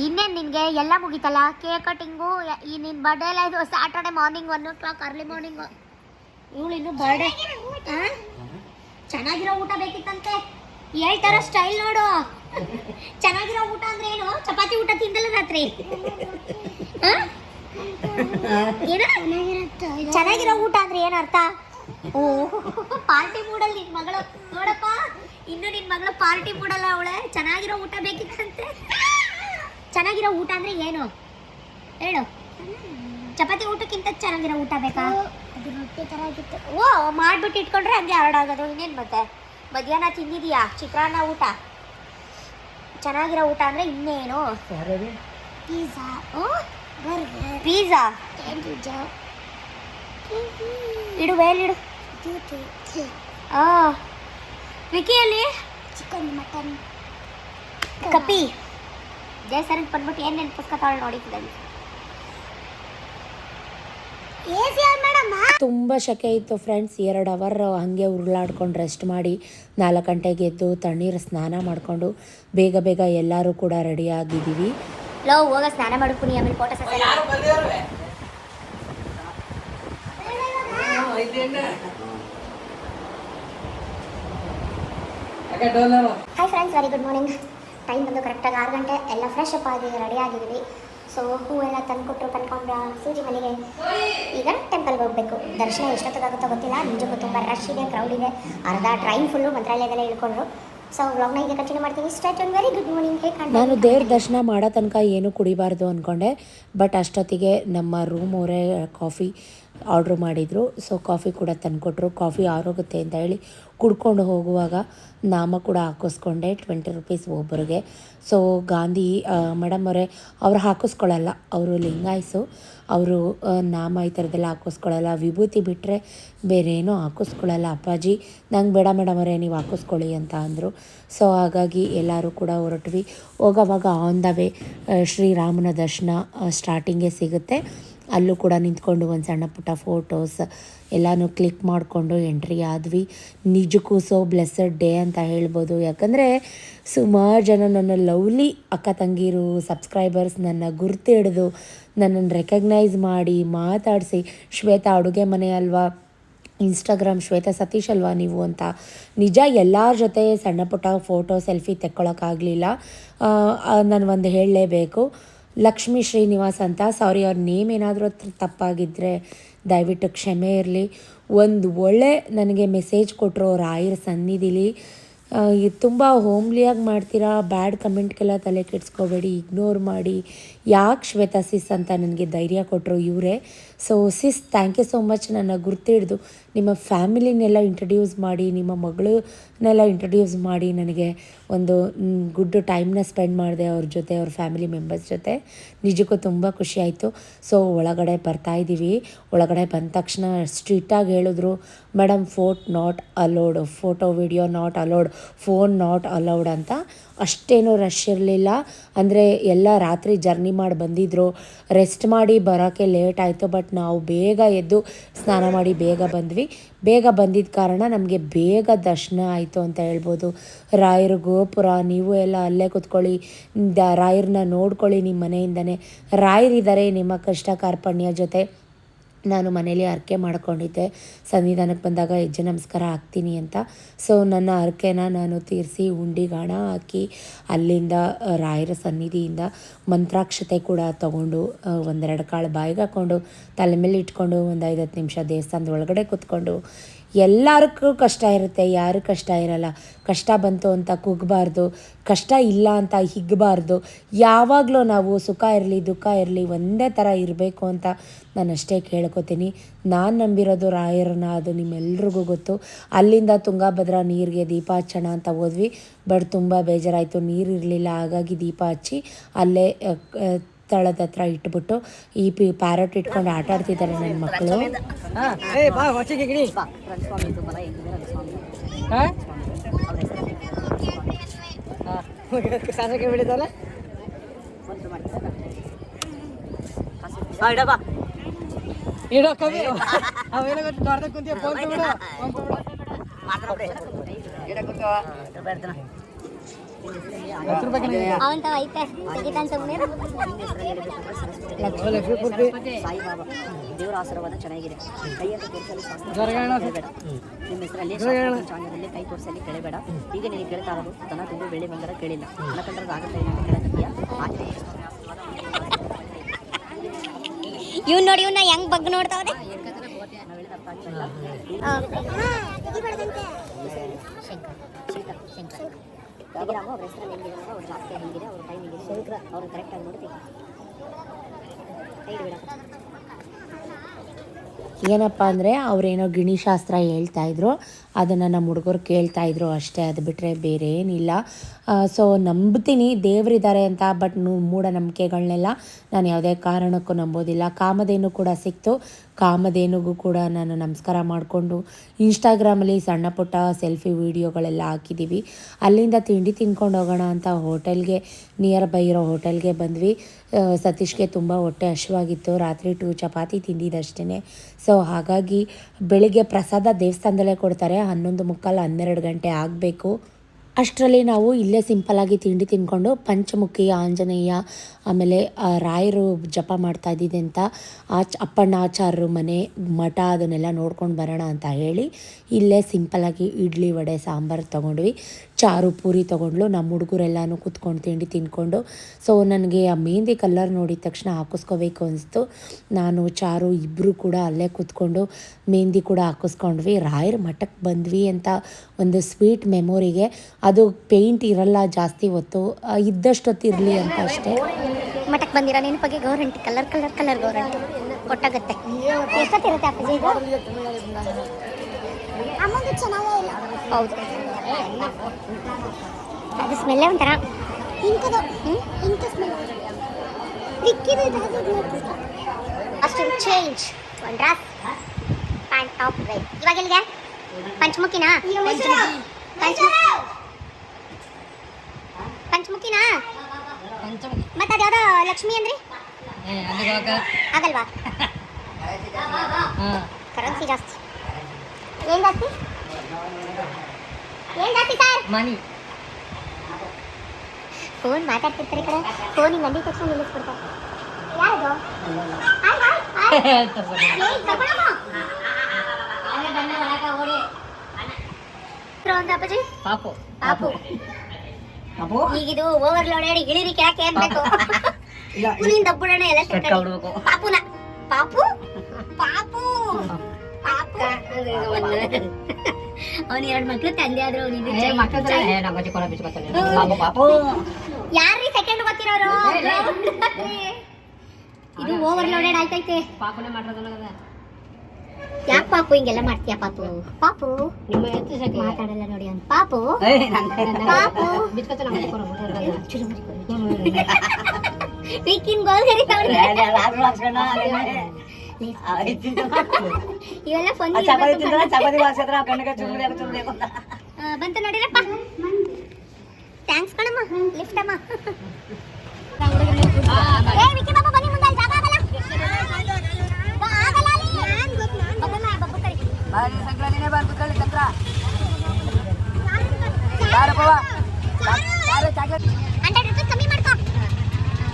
ಇನ್ನೇನು ನಿನಗೆ? ಎಲ್ಲ ಮುಗೀತಲ್ಲ? ಕೇಕ್ ಕಟಿಂಗು ಈ ನಿನ್ನ ಬರ್ಡೇ ಎಲ್ಲ ಇದು Saturday morning one o'clock early morning ಇವಳು ಇನ್ನು ಬರ್ಡೇ ಚೆನ್ನಾಗಿರೋ ಊಟ ಬೇಕಿತ್ತಂತೆ. ಹೇಳ್ತಾರೋ ಸ್ಟೈಲ್ ನೋಡು. ಚೆನ್ನಾಗಿರೋ ಊಟ ಅಂದ್ರೆ ಏನು? ಚಪಾತಿ ಊಟ ತಿಂದಲ್ಲ ರಾತ್ರಿ? ಚೆನ್ನಾಗಿರೋ ಊಟ ಅಂದ್ರೆ ಏನು ಅರ್ಥ? ಓ, ಪಾರ್ಟಿ ಮೂಡಲ್ಲಿ ನಿನ್ ಮಗಳು ನೋಡಪ್ಪ, ಇನ್ನು ನಿನ್ ಮಗಳು ಪಾರ್ಟಿ ಮೂಡಲ್ಲ ಅವಳೆ. ಚೆನ್ನಾಗಿರೋ ಊಟ ಬೇಕಿತ್ತಂತೆ. ಚೆನ್ನಾಗಿರೋ ಊಟ ಅಂದ್ರೆ ಏನು? ಹೇಳು. ಚಪಾತಿ ಊಟಕ್ಕಿಂತ ಚೆನ್ನಾಗಿರೋ ಊಟ ಬೇಕಾ? ರೊಟ್ಟಿ ಚೆನ್ನಾಗಿತ್ತು ಆಗಿತ್ತು. ಓ ಮಾಡ್ಬಿಟ್ಟು ಇಟ್ಕೊಂಡ್ರೆ ಹಂಗೆ ಹರಡಾಗೋದು ಇನ್ನೇನು ಮತ್ತೆ? ಮಧ್ಯಾಹ್ನ ತಿಂದಿದೀಯಾ? ಚಿತ್ರಾನ್ನ ಊಟ? ಚೆನ್ನಾಗಿರೋ ಊಟ ಅಂದ್ರೆ ಇನ್ನೇನು? ಪಿಜ್ಜಾ. Oh pizza? ಇಡು ಬೇಲಿಡು ಆ ವಿಕಿಯಲ್ಲಿ? Chicken mutton. ಕಪಿ ಜಯಸರನ್ ಬಂದ್ಬಿಟ್ಟು ಏನು ನೆನಪಿಸ್ಕೊತಾಳೆ ನೋಡಿ ಮೇಡಮ್ ತುಂಬ ಶಕೆ ಇತ್ತು ಫ್ರೆಂಡ್ಸ್. ಎರಡು ಅವರ್ ಹಾಗೆ ಉರುಳಾಡ್ಕೊಂಡು ರೆಸ್ಟ್ ಮಾಡಿ ನಾಲ್ಕು ಗಂಟೆಗೆ ಎದ್ದು ತಣ್ಣೀರು ಸ್ನಾನ ಮಾಡಿಕೊಂಡು ಬೇಗ ಬೇಗ ಎಲ್ಲರೂ ಕೂಡ ರೆಡಿ ಆಗಿದ್ದೀವಿ. ಲೋ ಹೋಗ ಸ್ನಾನ ಮಾಡ್ಕೊನಿ ಆಮೇಲೆ photo hi friends very good morning time ಬಂದು ಕರೆಕ್ಟಾಗಿ ಆರು ಗಂಟೆ ಎಲ್ಲ ಫ್ರೆಶ್ ಅಪ್ ಆಗಿ ರೆಡಿ ಆಗಿದ್ದೀವಿ ಸೊ ಹೂವೆಲ್ಲ ತಂದುಕೊಟ್ಟು ಕನ್ಕೊಂಡ್ರ ಸೂಜಿ ಮನೆಗೆ ಈಗ ಟೆಂಪಲ್ಗೆ ಹೋಗಬೇಕು. ದರ್ಶನ ಎಷ್ಟೊತ್ತಾಗುತ್ತೋ ಗೊತ್ತಿಲ್ಲ. ನಿಜಕ್ಕೂ ತುಂಬ ರಶ್ ಇದೆ ಕ್ರೌಡ್ ಇದೆ. ಅರ್ಧ ಟ್ರೈನ್ ಫುಲ್ಲು ಮಂತ್ರಾಲಯದಲ್ಲೇ ಇಳ್ಕೊಂಡ್ರು. ಸೊ ವ್ಲಾಗ್ನ ಈಗ ಕಂಟಿನ್ಯೂ ಮಾಡ್ತೀನಿ ಸ್ಟ್ರೆಚ್ ಒಂದು ವೆರಿ ಗುಡ್ ಮಾರ್ನಿಂಗ್ ಹೇಗೆ ನಾನು ದೇವ್ರ ದರ್ಶನ ಮಾಡೋ ತನಕ ಏನು ಕುಡಿಬಾರ್ದು ಅಂದ್ಕೊಂಡೆ ಬಟ್ ಅಷ್ಟೊತ್ತಿಗೆ ನಮ್ಮ ರೂಮ್ ಅವರೇ ಕಾಫಿ ಆರ್ಡ್ರ್ ಮಾಡಿದರು. ಸೊ, ಕಾಫಿ ಕೂಡ ತಂದುಕೊಟ್ರು. ಕಾಫಿ ಆರೋಗುತ್ತೆ ಅಂತ ಹೇಳಿ ಕುಡ್ಕೊಂಡು ಹೋಗುವಾಗ ನಾಮ ಕೂಡ ಹಾಕಿಸ್ಕೊಂಡೆ. ಟ್ವೆಂಟಿ ರುಪೀಸ್ ಒಬ್ಬರಿಗೆ ಸೊ, ಗಾಂಧಿ ಮೇಡಮ್ ಅವರೇ, ಅವ್ರು ಹಾಕಿಸ್ಕೊಳ್ಳಲ್ಲ. ಅವರು ಲಿಂಗಾಯಿಸು. ಅವರು ನಾಮ ಈ ಥರದ್ದೆಲ್ಲ ಹಾಕಿಸ್ಕೊಳ್ಳಲ್ಲ. ವಿಭೂತಿ ಬಿಟ್ಟರೆ ಬೇರೆ ಏನೂ ಹಾಕಿಸ್ಕೊಳ್ಳಲ್ಲ. ಅಪ್ಪಾಜಿ, ನಂಗೆ ಬೇಡ ಮೇಡಮ್ ಅವರೇ, ನೀವು ಹಾಕಿಸ್ಕೊಳ್ಳಿ ಅಂತ ಅಂದರು. ಸೊ, ಹಾಗಾಗಿ ಎಲ್ಲರೂ ಕೂಡ ಹೊರಟ್ವಿ. ಹೋಗೋವಾಗ ಆನ್ ದ ವೇ ಶ್ರೀರಾಮನ ದರ್ಶನ ಸ್ಟಾರ್ಟಿಂಗೇ ಸಿಗುತ್ತೆ. ಅಲ್ಲೂ ಕೂಡ ನಿಂತ್ಕೊಂಡು ಒಂದು ಸಣ್ಣ ಪುಟ್ಟ ಫೋಟೋಸ್ ಎಲ್ಲನೂ ಕ್ಲಿಕ್ ಮಾಡಿಕೊಂಡು ಎಂಟ್ರಿ ಆದ್ವಿ. ನಿಜಕ್ಕೂ ಸೊ ಬ್ಲೆಸ್ಸಡ್ ಡೇ ಅಂತ ಹೇಳ್ಬೋದು. ಯಾಕಂದರೆ ಸುಮಾರು ಜನ ನನ್ನ ಲವ್ಲಿ ಅಕ್ಕ ತಂಗಿರು ಸಬ್ಸ್ಕ್ರೈಬರ್ಸ್ ನನ್ನ ಗುರ್ತು ಹಿಡಿದು ನನ್ನನ್ನು ರೆಕಗ್ನೈಸ್ ಮಾಡಿ ಮಾತಾಡಿಸಿ, ಶ್ವೇತಾ ಅಡುಗೆ ಮನೆ ಅಲ್ವಾ ಇನ್ಸ್ಟಾಗ್ರಾಮ್ ಶ್ವೇತಾ ಸತೀಶ್ ಅಲ್ವಾ ನೀವು ಅಂತ. ನಿಜ ಎಲ್ಲರ ಜೊತೆ ಸಣ್ಣ ಪುಟ್ಟ ಫೋಟೋ ಸೆಲ್ಫಿ ತೆಕ್ಕೊಳಕ್ಕಾಗಲಿಲ್ಲ ನಾನು ಒಂದು ಹೇಳಲೇಬೇಕು. ಲಕ್ಷ್ಮೀ ಶ್ರೀನಿವಾಸ್ ಅಂತ. ಸಾರಿ ಅವ್ರ ನೇಮ್ ಏನಾದರೂ ತಪ್ಪಾಗಿದ್ದರೆ ದಯವಿಟ್ಟು ಕ್ಷಮೆ ಇರಲಿ. ಒಂದು ಒಳ್ಳೆ ನನಗೆ ಮೆಸೇಜ್ ಕೊಟ್ಟರು ರಾಯರ ಸನ್ನಿಧಿಲಿ. ತುಂಬ ಹೋಮ್ಲಿಯಾಗಿ ಮಾಡ್ತೀರಾ? ಬ್ಯಾಡ್ ಕಮೆಂಟ್ಗೆಲ್ಲ ತಲೆ ಕೆಡಿಸ್ಕೋಬೇಡಿ ಇಗ್ನೋರ್ ಮಾಡಿ. ಯಾಕೆ ಶ್ವೇತಾ ಸಿಸ್ ಅಂತ ನನಗೆ ಧೈರ್ಯ ಕೊಟ್ಟರು ಇವರೇ? So sis thank you so much ನನ್ನ ಗುರ್ತಿಡ್ದು ನಿಮ್ಮ ಫ್ಯಾಮಿಲಿನೆಲ್ಲ ಇಂಟ್ರಡ್ಯೂಸ್ ಮಾಡಿ, ನಿಮ್ಮ ಮಗಳನ್ನೆಲ್ಲ ಇಂಟ್ರಡ್ಯೂಸ್ ಮಾಡಿ, ನನಗೆ ಒಂದು ಗುಡ್ ಟೈಮ್ನ ಸ್ಪೆಂಡ್ ಮಾಡಿದೆ ಅವ್ರ ಜೊತೆ, ಅವ್ರ ಫ್ಯಾಮಿಲಿ ಮೆಂಬರ್ಸ್ ಜೊತೆ. ನಿಜಕ್ಕೂ ತುಂಬ ಖುಷಿಯಾಯಿತು ಸೊ ಒಳಗಡೆ ಬರ್ತಾ ಇದ್ದೀವಿ ಒಳಗಡೆ ಬಂದ ತಕ್ಷಣ ಸ್ಟ್ರಿಕ್ಟಾಗಿ ಹೇಳಿದ್ರು madam photo not allowed photo video not allowed phone not allowed ಅಂತ. ಅಷ್ಟೇನೂ ರಶ್ ಇರಲಿಲ್ಲ. ಅಂದರೆ ಎಲ್ಲ ರಾತ್ರಿ ಜರ್ನಿ ಮಾಡಿ ಬಂದಿದ್ರು. ರೆಸ್ಟ್ ಮಾಡಿ ಬರೋಕ್ಕೆ ಲೇಟ್ ಆಯಿತು ಬಟ್ ನಾವು ಬೇಗ ಎದ್ದು ಸ್ನಾನ ಮಾಡಿ ಬೇಗ ಬಂದ್ವಿ. ಬೇಗ ಬಂದಿದ್ದ ಕಾರಣ ನಮಗೆ ಬೇಗ ದರ್ಶನ ಆಯಿತು ಅಂತ ಹೇಳ್ಬೋದು. ರಾಯರ ಗೋಪುರ, ನೀವು ಎಲ್ಲ ಅಲ್ಲೇ ಕೂತ್ಕೊಳ್ಳಿ. ರಾಯರನ್ನ ನೋಡ್ಕೊಳ್ಳಿ ನಿಮ್ಮ ಮನೆಯಿಂದನೇ. ರಾಯರಿದ್ದಾರೆ ನಿಮ್ಮ ಕಷ್ಟ ಕಾರ್ಪಣ್ಯ ಜೊತೆ. ನಾನು ಮನೇಲಿ ಹರಕೆ ಮಾಡ್ಕೊಂಡಿದ್ದೆ. ಸನ್ನಿಧಾನಕ್ಕೆ ಬಂದಾಗ ಹೆಜ್ಜೆ ನಮಸ್ಕಾರ ಹಾಕ್ತೀನಿ ಅಂತ. ಸೊ ನನ್ನ ಹರಕೆನ ನಾನು ತೀರಿಸಿ ಉಂಡಿ ಗಾಣ ಹಾಕಿ ಅಲ್ಲಿಂದ ರಾಯರ ಸನ್ನಿಧಿಯಿಂದ ಮಂತ್ರಾಕ್ಷತೆ ಕೂಡ ತಗೊಂಡು ಒಂದೆರಡು ಕಾಳು ಬಾಯಿಗೆ ಹಾಕ್ಕೊಂಡು ತಲೆ ಮೇಲೆ ಇಟ್ಕೊಂಡು ಒಂದು ಐದು ನಿಮಿಷ ದೇವಸ್ಥಾನದ ಒಳಗಡೆ ಕೂತ್ಕೊಂಡು ಎಲ್ಲರಿಗೂ ಕಷ್ಟ ಇರುತ್ತೆ, ಯಾರು ಕಷ್ಟ ಇರಲ್ಲ. ಕಷ್ಟ ಬಂತು ಅಂತ ಕುಗ್ಬಾರ್ದು, ಕಷ್ಟ ಇಲ್ಲ ಅಂತ ಹಿಗ್ಗಬಾರ್ದು ಯಾವಾಗಲೂ ನಾವು ಸುಖ ಇರಲಿ, ದುಃಖ ಇರಲಿ ಒಂದೇ ಥರ ಇರಬೇಕು ಅಂತ ನಾನು ಅಷ್ಟೇ ಕೇಳ್ಕೊತೀನಿ. ನಾನು ನಂಬಿರೋದು ರಾಯರನ್ನ, ಅದು ನಿಮ್ಮೆಲ್ರಿಗೂ ಗೊತ್ತು. ಅಲ್ಲಿಂದ ತುಂಗಾಭದ್ರಾ ನೀರಿಗೆ ದೀಪ ಹಚ್ಚೋಣ ಅಂತ ಹೋದ್ವಿ. ಬಟ್ ತುಂಬ ಬೇಜಾರಾಯಿತು, ನೀರು ಇರಲಿಲ್ಲ. ಹಾಗಾಗಿ ದೀಪ ಹಚ್ಚಿ ಅಲ್ಲೇ ತಳದ ಹತ್ರ ಇಟ್ಬಿಟ್ಟು ಈ ಪಿ ಪ್ಯಾರಟ್ ಇಟ್ಕೊಂಡು ಆಟ ಆಡ್ತಿದ್ದಾರೆ ನನ್ನ ಮಕ್ಕಳು ಫೋನ್ ಹತ್ತು ರೂಪಾಯಿ ಅವಂತ ಐತೆ ತೆಗಿತಾನೆ ಸುಮ್ಮನೆ ಲಕ್ಷ್ಮೀ. ಪೂರ್ತಿ ಸಾಯಿಬಾಬಾ. ದೇವರ ಆಶೀರ್ವಾದ ಚೆನ್ನಾಗಿದೆ. ಕೈ ಅಂತ ತೋರಿಸಲು ಬೇಡ. ನಿಮ್ಮ ಹೆಸರಲ್ಲಿ ಚಾನಲಲ್ಲಿ ಕೈ ತೋರಿಸಲಿ ಕೇಳಬೇಡ. ಈಗ ನೀನು ಕೇಳ್ತಾ ಇರೋದು ತುಂಬ ಬೆಳೆ ಬಂದರ ಕೇಳಿಲ್ಲ. ದನ ಕಂಡ್ರೆ ಆಗುತ್ತೆ ಕೇಳಕತ್ತೀಯ? ಇವ್ನು ನೋಡಿ ಇವ್ನ ಹೆಂಗ್ ಬಗ್ ನೋಡ್ತಾವ್ರೆ? ನಾವು ಹೇಳಿದ ಅರ್ಥ ಆಗ್ತಾ ಇಲ್ಲ. ತೆಗಿರಾಮ ಅವ್ರ ಹೆಸರಲ್ಲಿ ಹೆಂಗಿದೆ ಅವ್ರ ಜಾಸ್ತಿ ಹೆಂಗಿದೆ ಅವ್ರ ಟೈಮ್ ಹೆಂಗಿದೆ ಅವ್ರು ಕರೆಕ್ಟಾಗಿ ನೋಡಿ ತೆಗಿ ಕೈ ಬಿಡ ಏನಪ್ಪ ಅಂದರೆ ಅವರೇನೋ ಗಿಣಿಶಾಸ್ತ್ರ ಹೇಳ್ತಾ ಇದ್ರು. ಅದನ್ನು ನಮ್ಮ ಹುಡುಗರು ಕೇಳ್ತಾ ಇದ್ರು ಅಷ್ಟೇ, ಅದು ಬಿಟ್ಟರೆ ಬೇರೆ ಏನಿಲ್ಲ ಸೊ ನಂಬ್ತೀನಿ ದೇವರಿದ್ದಾರೆ ಅಂತ ಬಟ್ ಮೂಢನಂಬಿಕೆಗಳನ್ನೆಲ್ಲ ನಾನು ಯಾವುದೇ ಕಾರಣಕ್ಕೂ ನಂಬೋದಿಲ್ಲ. ಕಾಮಧೇನು ಕೂಡ ಸಿಕ್ತು. ಕಾಮಧೇನುಗೂ ಕೂಡ ನಾನು ನಮಸ್ಕಾರ ಮಾಡಿಕೊಂಡು ಇನ್ಸ್ಟಾಗ್ರಾಮಲ್ಲಿ ಸಣ್ಣ ಪುಟ್ಟ ಸೆಲ್ಫಿ ವೀಡಿಯೋಗಳೆಲ್ಲ ಹಾಕಿದ್ದೀವಿ ಅಲ್ಲಿಂದ ತಿಂಡಿ ತಿನ್ಕೊಂಡು ಹೋಗೋಣ ಅಂತ ಹೋಟೆಲ್ಗೆ ನಿಯರ್ ಬೈ ಇರೋ ಹೋಟೆಲ್ಗೆ ಬಂದ್ವಿ. ಸತೀಶ್ಗೆ ತುಂಬ ಹೊಟ್ಟೆ ಹಶುವಾಗಿತ್ತು ರಾತ್ರಿ ಟೂ ಚಪಾತಿ ತಿಂದಿದ್ದಷ್ಟೇ ಸೊ ಹಾಗಾಗಿ ಬೆಳಿಗ್ಗೆ ಪ್ರಸಾದ ದೇವಸ್ಥಾನದಲ್ಲೇ ಕೊಡ್ತಾರೆ. ಹನ್ನೊಂದು ಮುಕ್ಕಾಲು ಹನ್ನೆರಡು ಗಂಟೆ ಆಗಬೇಕು. ಅಷ್ಟರಲ್ಲಿ ನಾವು ಇಲ್ಲೇ ಸಿಂಪಲ್ಲಾಗಿ ತಿಂಡಿ ತಿನ್ಕೊಂಡು ಪಂಚಮುಖಿ, ಆಂಜನೇಯ, ಆಮೇಲೆ ರಾಯರು ಜಪ ಮಾಡ್ತಾ ಇದ್ದಿದ್ದೆ ಅಂತ. ಆಚ್, ಅಪ್ಪಣ್ಣ ಆಚಾರ್ಯರು ಮನೆ, ಮಠ, ಅದನ್ನೆಲ್ಲ ನೋಡ್ಕೊಂಡು ಬರೋಣ ಅಂತ ಹೇಳಿ ಇಲ್ಲೇ ಸಿಂಪಲಾಗಿ ಇಡ್ಲಿ ವಡೆ, ಸಾಂಬಾರು ತೊಗೊಂಡ್ವಿ. ಚಾರು ಪೂರಿ ತೊಗೊಂಡ್ಲು. ನಮ್ಮ ಹುಡುಗರೆಲ್ಲನೂ ಕೂತ್ಕೊಂಡು ತಿಂಡಿ ತಿನ್ಕೊಂಡು ಸೊ ನನಗೆ ಆ ಮೆಹಂದಿ ಕಲರ್ ನೋಡಿದ ತಕ್ಷಣ ಹಾಕಿಸ್ಕೋಬೇಕು ಅನಿಸ್ತು. ನಾನು, ಚಾರು ಇಬ್ಬರು ಕೂಡ ಅಲ್ಲೇ ಕೂತ್ಕೊಂಡು ಮೆಹಂದಿ ಕೂಡ ಹಾಕಿಸ್ಕೊಂಡ್ವಿ. ರಾಯರ ಮಠಕ್ಕೆ ಬಂದ್ವಿ ಅಂತ ಒಂದು ಸ್ವೀಟ್ ಮೆಮೊರಿಗೆ ಅದು ಪೇಂಟ್ ಇರಲ್ಲ ಜಾಸ್ತಿ ಹೊತ್ತು. ಇದ್ದಷ್ಟೊತ್ತಿರಲಿ ಅಂತ ಅಷ್ಟೇ. ಮಠಕ್ಕೆ ಬಂದಿರೋ ನೆನಪಿಗೆ guarantee. Colour colour colour guarantee. ಕೊಟ್ಟಾಗತ್ತೆ ಎಷ್ಟೊತ್ತಿರುತ್ತೆ ಅಪ್ಪಾಜಿ ಇದು? ಅಮ್ಮಂದು ಚೆನ್ನಾಗೇ ಇಲ್ಲ ಹೌದು. ಅದು ಸ್ಮೆಲ್ಲೇ ಒಂಥರ. ಇಂಕದು ಇಂಕ ಸ್ಮೆಲ್ ಅಷ್ಟು ಚೇಂಜ್ ಒಂದು ಡ್ರೆಸ್ ಪ್ಯಾಂಟ್ ಟಾಪ್ ರೈಟ್ ಇವಾಗ ಎಲ್ಲಿಗೆ? ಪಂಚಮುಖಿನಾ? ಪಂಚಮುಖಿ ಪಂಚಮುಖಿನಾ? ಮತ್ತೆ ಅದ್ಯಾವ್ದೋ ಲಕ್ಷ್ಮಿ ಅಂದ್ರಿ? ಅಲ್ಲಿಗೆ ಹೋಗ ಆಗಲ್ವಾ? ಹಾಂ. ಕರೆನ್ಸಿ ಜಾಸ್ತಿ. ಏನ್ ಜಾತಿ ಏನ್ ಜಾತಿ ಸರ್ ಮನಿ. ಫೋನ್ ಮಾತಾಡ್ತಿರ್ತಾರೆ ಈ ಕಡೆ ಫೋನಿಗೆ ನಂದಿ ತಕ್ಷಣ ನಿಲ್ಲಿಸ್ಬಿಡ್ತಾರೆ. ಯಾರದು? ಅಪ್ಪಾಜಿ? ಪಾಪು. ಪಾಪು. ಪಾಪು? ಈಗಿದು ಓವರ್ಲೋಡ್ ಹೇಳಿ ಇಳಿರಿ ಯಾಕೆ ಅನ್ಬೇಕು ಇಲ್ಲ ಪುನಿನ್ ದಬ್ಬುಡಣ ಎಲ್ಲ ಪಾಪುನ. ಪಾಪು? ಅವ್ನಿಗೆ ಎರಡು ಮಕ್ಳು ತಂದೆ ಆದ್ರೆ ಯಾರ್ರಿ ಸೆಕೆಂಡ್ ಗೊತ್ತಿರೋರು? ಇದು ಓವರ್ ಓವರ್ಲೋಡೆಡ್ ಆಯ್ತೈತೆ. ಪಾಪನೆ ಯಾಕೆ ಪಾಪು? ಹಿಂಗೆಲ್ಲ ಮಾಡ್ತೀಯ ಪಾಪು? ಪಾಪು. ಮಾತಾಡಲ್ಲ ನೋಡಿ ಅಂತ ಪಾಪು. ಪಾಪು. ವಿಕಿನ್ ಗೋಲ್ ಕರಿತಾವ್ರೆ ಇವೆಲ್ಲ ಫನ್ ಬಂತು ನೋಡಿರಪ್ಪ. ಥ್ಯಾಂಕ್ಸ್ ಕಣಮ್ಮ. ಲಿಫ್ಟ್ ಅಮ್ಮ. ಏ ವಿಕ್ಕಿ ಬಾಬು ಬನ್ನಿ ಮುಂದೆ ಜಾಗ ಆಗಲ್ಲ. ಬಾ, ಆಗಲ್ಲ ಅಲ್ಲಿ. ಬಬ್ಬಮ್ಮ, ಬಬ್ಬು ಕರಿ. ಹಂಡ್ರೆಡ್ ರುಪೀಸ್ ಕಮ್ಮಿ ಮಾಡ್ಕೊ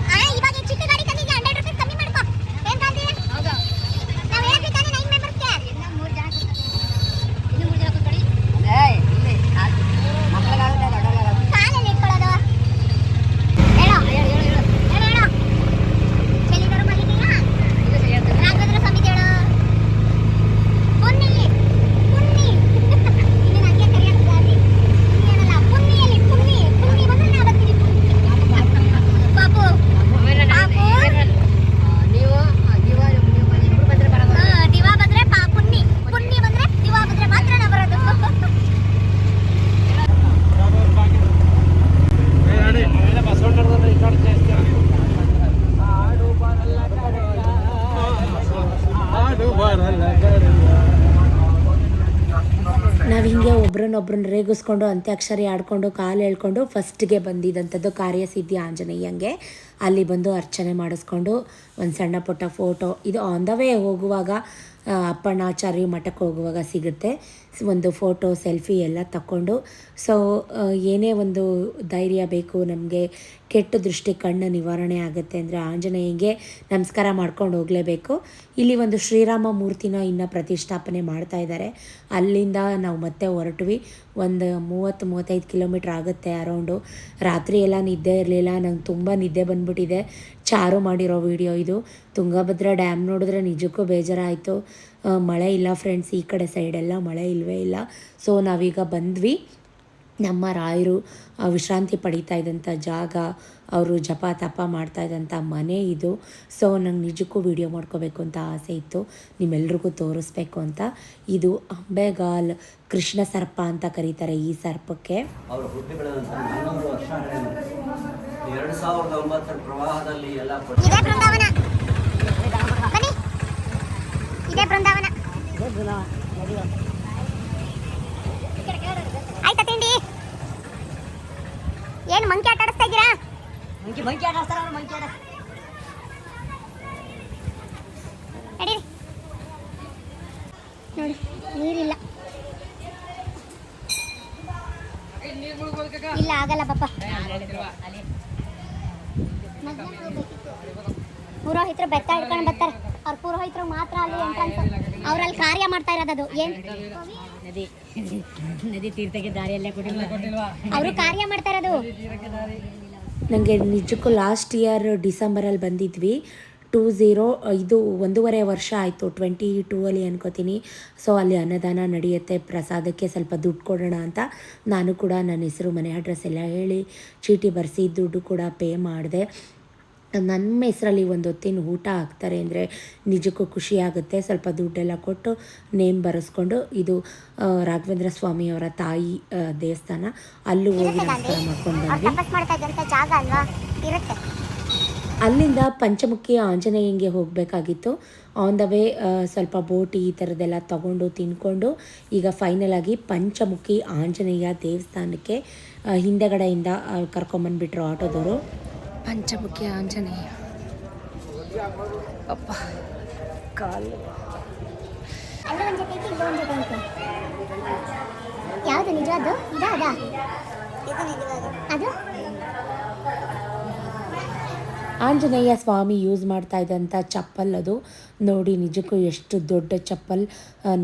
ಆ, ಇವಾಗ ಈ ಚಿಕ್ಕ ಗಾಡಿ ತಂದಿದ್ಯಾ ಹಂಡ್ರೆಡ್ ರುಪೀಸ್ ಕಮ್ಮಿ ಮಾಡ್ಕೊ ಏನ್ ಕಾಣ್ತೀವಿ ನಾವ್ ಹೇಳಿದ್ವಿ ತಾನೇ ನೈನ್ ಮೆಂಬರ್ಸ್ಗೆ ಮೂರು ಜನ ಇನ್ನು ಮೂರು ಜನ ಕೂತ್ಕೊಳ್ಳಿ ಕಾಲಲ್ಲಿ ಇಟ್ಕೊಳ್ಳೋದು ಹೇಳೋ ಹೇಳು ಹೇಳು ಹೇಳು ಚೆಲ್ಲಿದರು ಮಲ್ಲಿಗೆಯ ರಾಘವೇಂದ್ರ ಸ್ವಾಮಿ ಹೇಳು ಪುನ್ನಿ ಪುನ್ನಿ ಇನ್ನೇನು ಹಂಗೆ ಕರೆಯೋದು ಜಾಸ್ತಿ ಇನ್ನೇನಲ್ಲ ಪುನ್ನಿಯಲ್ಲಿ ಪುನ್ನಿ ಪುನ್ನಿ ಬಂದ್ರೆ ನಾ ಬರ್ತೀನಿ ಪಾಪು ಪಾಪು ನೀವು ನೀವು ಇಬ್ರು ಬಂದ್ರೆ ಬರೋದು ಹಾ, ದಿವಾ ಬಂದ್ರೆ ಪಾ ಪುನ್ನಿ ಪುನ್ನಿ ಬಂದ್ರೆ ದಿವಾ ಬಂದ್ರೆ ಮಾತ್ರ ನಾ ಬರೋದು ನಾವು ಹಿಂಗೆ ಒಬ್ರನ್ನೊಬ್ರನ್ನ ರೇಗಿಸ್ಕೊಂಡು ಅಂತ್ಯಾಕ್ಷರಿ ಆಡ್ಕೊಂಡು ಕಾಲು ಎಳ್ಕೊಂಡು ಫಸ್ಟ್ಗೆ ಬಂದಿದ್ದಂಥದ್ದು ಕಾರ್ಯಸಿದ್ಧಿ ಆಂಜನೇಯಂಗೆ. ಅಲ್ಲಿ ಬಂದು ಅರ್ಚನೆ ಮಾಡಿಸ್ಕೊಂಡು ಒಂದು ಸಣ್ಣ ಪುಟ್ಟ ಫೋಟೋ. ಇದು ಆನ್ ದ ವೇ ಹೋಗುವಾಗ ಅಪ್ಪಣ್ಣಾಚಾರ್ಯ ಮಠಕ್ಕೆ ಹೋಗುವಾಗ ಸಿಗುತ್ತೆ. ಒಂದು ಫೋಟೋ, ಸೆಲ್ಫಿ ಎಲ್ಲ ತಕ್ಕೊಂಡು. ಸೊ ಏನೇ ಒಂದು ಧೈರ್ಯ ಬೇಕು, ನಮಗೆ ಕೆಟ್ಟ ದೃಷ್ಟಿ ಕಣ್ಣು ನಿವಾರಣೆ ಆಗುತ್ತೆ ಅಂದರೆ ಆಂಜನೇಯಂಗೆ ನಮಸ್ಕಾರ ಮಾಡ್ಕೊಂಡು ಹೋಗಲೇಬೇಕು. ಇಲ್ಲಿ ಒಂದು ಶ್ರೀರಾಮ ಮೂರ್ತಿನ ಇನ್ನು ಪ್ರತಿಷ್ಠಾಪನೆ ಮಾಡ್ತಾ ಇದ್ದಾರೆ. ಅಲ್ಲಿಂದ ನಾವು ಮತ್ತೆ ಹೊರಟ್ವಿ. ಒಂದು ಮೂವತ್ತು, ಮೂವತ್ತೈದು ಕಿಲೋಮೀಟ್ರ್ ಆಗುತ್ತೆ ಅರೌಂಡು. ರಾತ್ರಿ ಎಲ್ಲ ನಿದ್ದೆ ಇರಲಿಲ್ಲ, ನಂಗೆ ತುಂಬ ನಿದ್ದೆ ಬಂದ್ಬಿಟ್ಟಿದೆ. ಚಾರು ಮಾಡಿರೋ ವಿಡಿಯೋ ಇದು. ತುಂಗಭದ್ರಾ ಡ್ಯಾಮ್ ನೋಡಿದ್ರೆ ನಿಜಕ್ಕೂ ಬೇಜಾರಾಯಿತು. ಮಳೆ ಇಲ್ಲ ಫ್ರೆಂಡ್ಸ್ ಈ ಕಡೆ ಸೈಡೆಲ್ಲ ಮಳೆ ಇಲ್ಲವೇ ಇಲ್ಲ. ಸೊ ನಾವೀಗ ಬಂದ್ವಿ. ನಮ್ಮ ರಾಯರು ವಿಶ್ರಾಂತಿ ಪಡೀತಾ ಇದ್ದಂಥ ಜಾಗ ಅವರು ಜಪ ತಪ ಮಾಡ್ತಾ ಇದ್ದಂಥ ಮನೆ ಇದು. ಸೊ ನಂಗೆ ನಿಜಕ್ಕೂ ವಿಡಿಯೋ ಮಾಡ್ಕೋಬೇಕು ಅಂತ ಆಸೆ ಇತ್ತು. ನಿಮ್ಮೆಲ್ರಿಗೂ ತೋರಿಸ್ಬೇಕು ಅಂತ. ಇದು ಅಂಬೆಗಾಲ್ ಕೃಷ್ಣ ಸರ್ಪ ಅಂತ ಕರೀತಾರೆ ಈ ಸರ್ಪಕ್ಕೆ. ಎರಡು ಸಾವಿರದ ಒಂಬತ್ತರ ಪ್ರವಾಹದಲ್ಲಿ ಎಲ್ಲ ಕೊಟ್ಟು ಇದೇ ಬೃಂದಾವನ ಬನ್ನಿ ಇದೇ ಬೃಂದಾವನ. ಆಯ್ತಾ ತಿಂಡಿ? ಏನು ಮಂಕಿ ಆಟ ಆಡಿಸ್ತಾ ಇದ್ದೀರಾ? ಮಂಕಿ ಮಂಕಿ ಆಟ ಆಡ್ತಾರ ಮಂಕಿ ಆಟ. ನಡೀರಿ. ನೋಡಿ ನೀರಿಲ್ಲ. ಇಲ್ಲ ಆಗಲ್ಲ ಪಾಪ. ಪುರೋಹಿತರು ಬೆತ್ತ ಹಿಡ್ಕೊಂಡು ಬರ್ತಾರೆ. ಅವ್ರ ಪುರೋಹಿತರು ಮಾತ್ರ ಅಲ್ಲಿ ಎಂಟ್ರೆನ್ಸ್ ಅವ್ರಲ್ಲಿ ಕಾರ್ಯ ಮಾಡ್ತಾ ಇರೋದದು ಏನ್ ನದಿ ನದಿ ತೀರ್ಥಕ್ಕೆ ದಾರಿಯಲ್ಲೇ ಕೊಟ್ಟಿಲ್ಲ ಅವರು ಕಾರ್ಯ ಮಾಡ್ತಾ ಇರೋದು. ನನಗೆ ನಿಜಕ್ಕೂ ಲಾಸ್ಟ್ ಇಯರ್ ಡಿಸೆಂಬರಲ್ಲಿ ಬಂದಿದ್ವಿ. ಟೂ ಝೀರೋ ಇದು ಒಂದೂವರೆ ವರ್ಷ ಆಯಿತು ಟ್ವೆಂಟಿ ಟೂ ಅಲ್ಲಿ ಅನ್ಕೋತೀನಿ. ಸೊ ಅಲ್ಲಿ ಅನ್ನದಾನ ನಡೆಯುತ್ತೆ. ಪ್ರಸಾದಕ್ಕೆ ಸ್ವಲ್ಪ ದುಡ್ಡು ಕೊಡೋಣ ಅಂತ ನಾನು ಕೂಡ ನನ್ನ ಹೆಸರು ಮನೆ ಅಡ್ರೆಸ್ ಎಲ್ಲ ಹೇಳಿ ಚೀಟಿ ಬರೆಸಿ ದುಡ್ಡು ಕೂಡ ಪೇ ಮಾಡಿದೆ. ನನ್ನ ಹೆಸರಲ್ಲಿ ಒಂದು ಹೊತ್ತಿನ ಊಟ ಹಾಕ್ತಾರೆ ಅಂದರೆ ನಿಜಕ್ಕೂ ಖುಷಿ ಆಗುತ್ತೆ. ಸ್ವಲ್ಪ ದುಡ್ಡೆಲ್ಲ ಕೊಟ್ಟು ನೇಮ್ ಬರೆಸ್ಕೊಂಡು ಇದು ರಾಘವೇಂದ್ರ ಸ್ವಾಮಿಯವರ ತಾಯಿ ದೇವಸ್ಥಾನ. ಅಲ್ಲೂ ಹೋಗಿ ನಮಸ್ಕಾರ ಮಾಡ್ಕೊಂಡು ಬಂದ್ವಿ. ಮಾಡ್ತಾ ಇದ್ದಂತ ಜಾಗ ಅಲ್ವಾ? ಇರುತ್ತೆ. ಅಲ್ಲಿಂದ ಪಂಚಮುಖಿ ಆಂಜನೇಯಂಗೆ ಹೋಗಬೇಕಾಗಿತ್ತು. ಆನ್ ದ ವೇ ಸ್ವಲ್ಪ ಬೋಟಿ ಈ ಥರದ್ದೆಲ್ಲ ತಗೊಂಡು ತಿನ್ಕೊಂಡು ಈಗ ಫೈನಲ್ ಆಗಿ ಪಂಚಮುಖಿ ಆಂಜನೇಯ ದೇವಸ್ಥಾನಕ್ಕೆ ಹಿಂದೆಗಡೆಯಿಂದ ಕರ್ಕೊಂಬಂದ್ಬಿಟ್ರು ಆಟೋದವರು. ಪಂಚಮುಖಿ ಆಂಜನೇಯ. ಅಪ್ಪ ಕಾಲು. ಯಾವುದು ನಿಜವಾದ್ದು ಇದಾ ಅದು? ಆಂಜನೇಯ ಸ್ವಾಮಿ ಯೂಸ್ ಮಾಡ್ತಾ ಇದ್ದಂಥ ಚಪ್ಪಲ್ ಅದು. ನೋಡಿ ನಿಜಕ್ಕೂ ಎಷ್ಟು ದೊಡ್ಡ ಚಪ್ಪಲ್.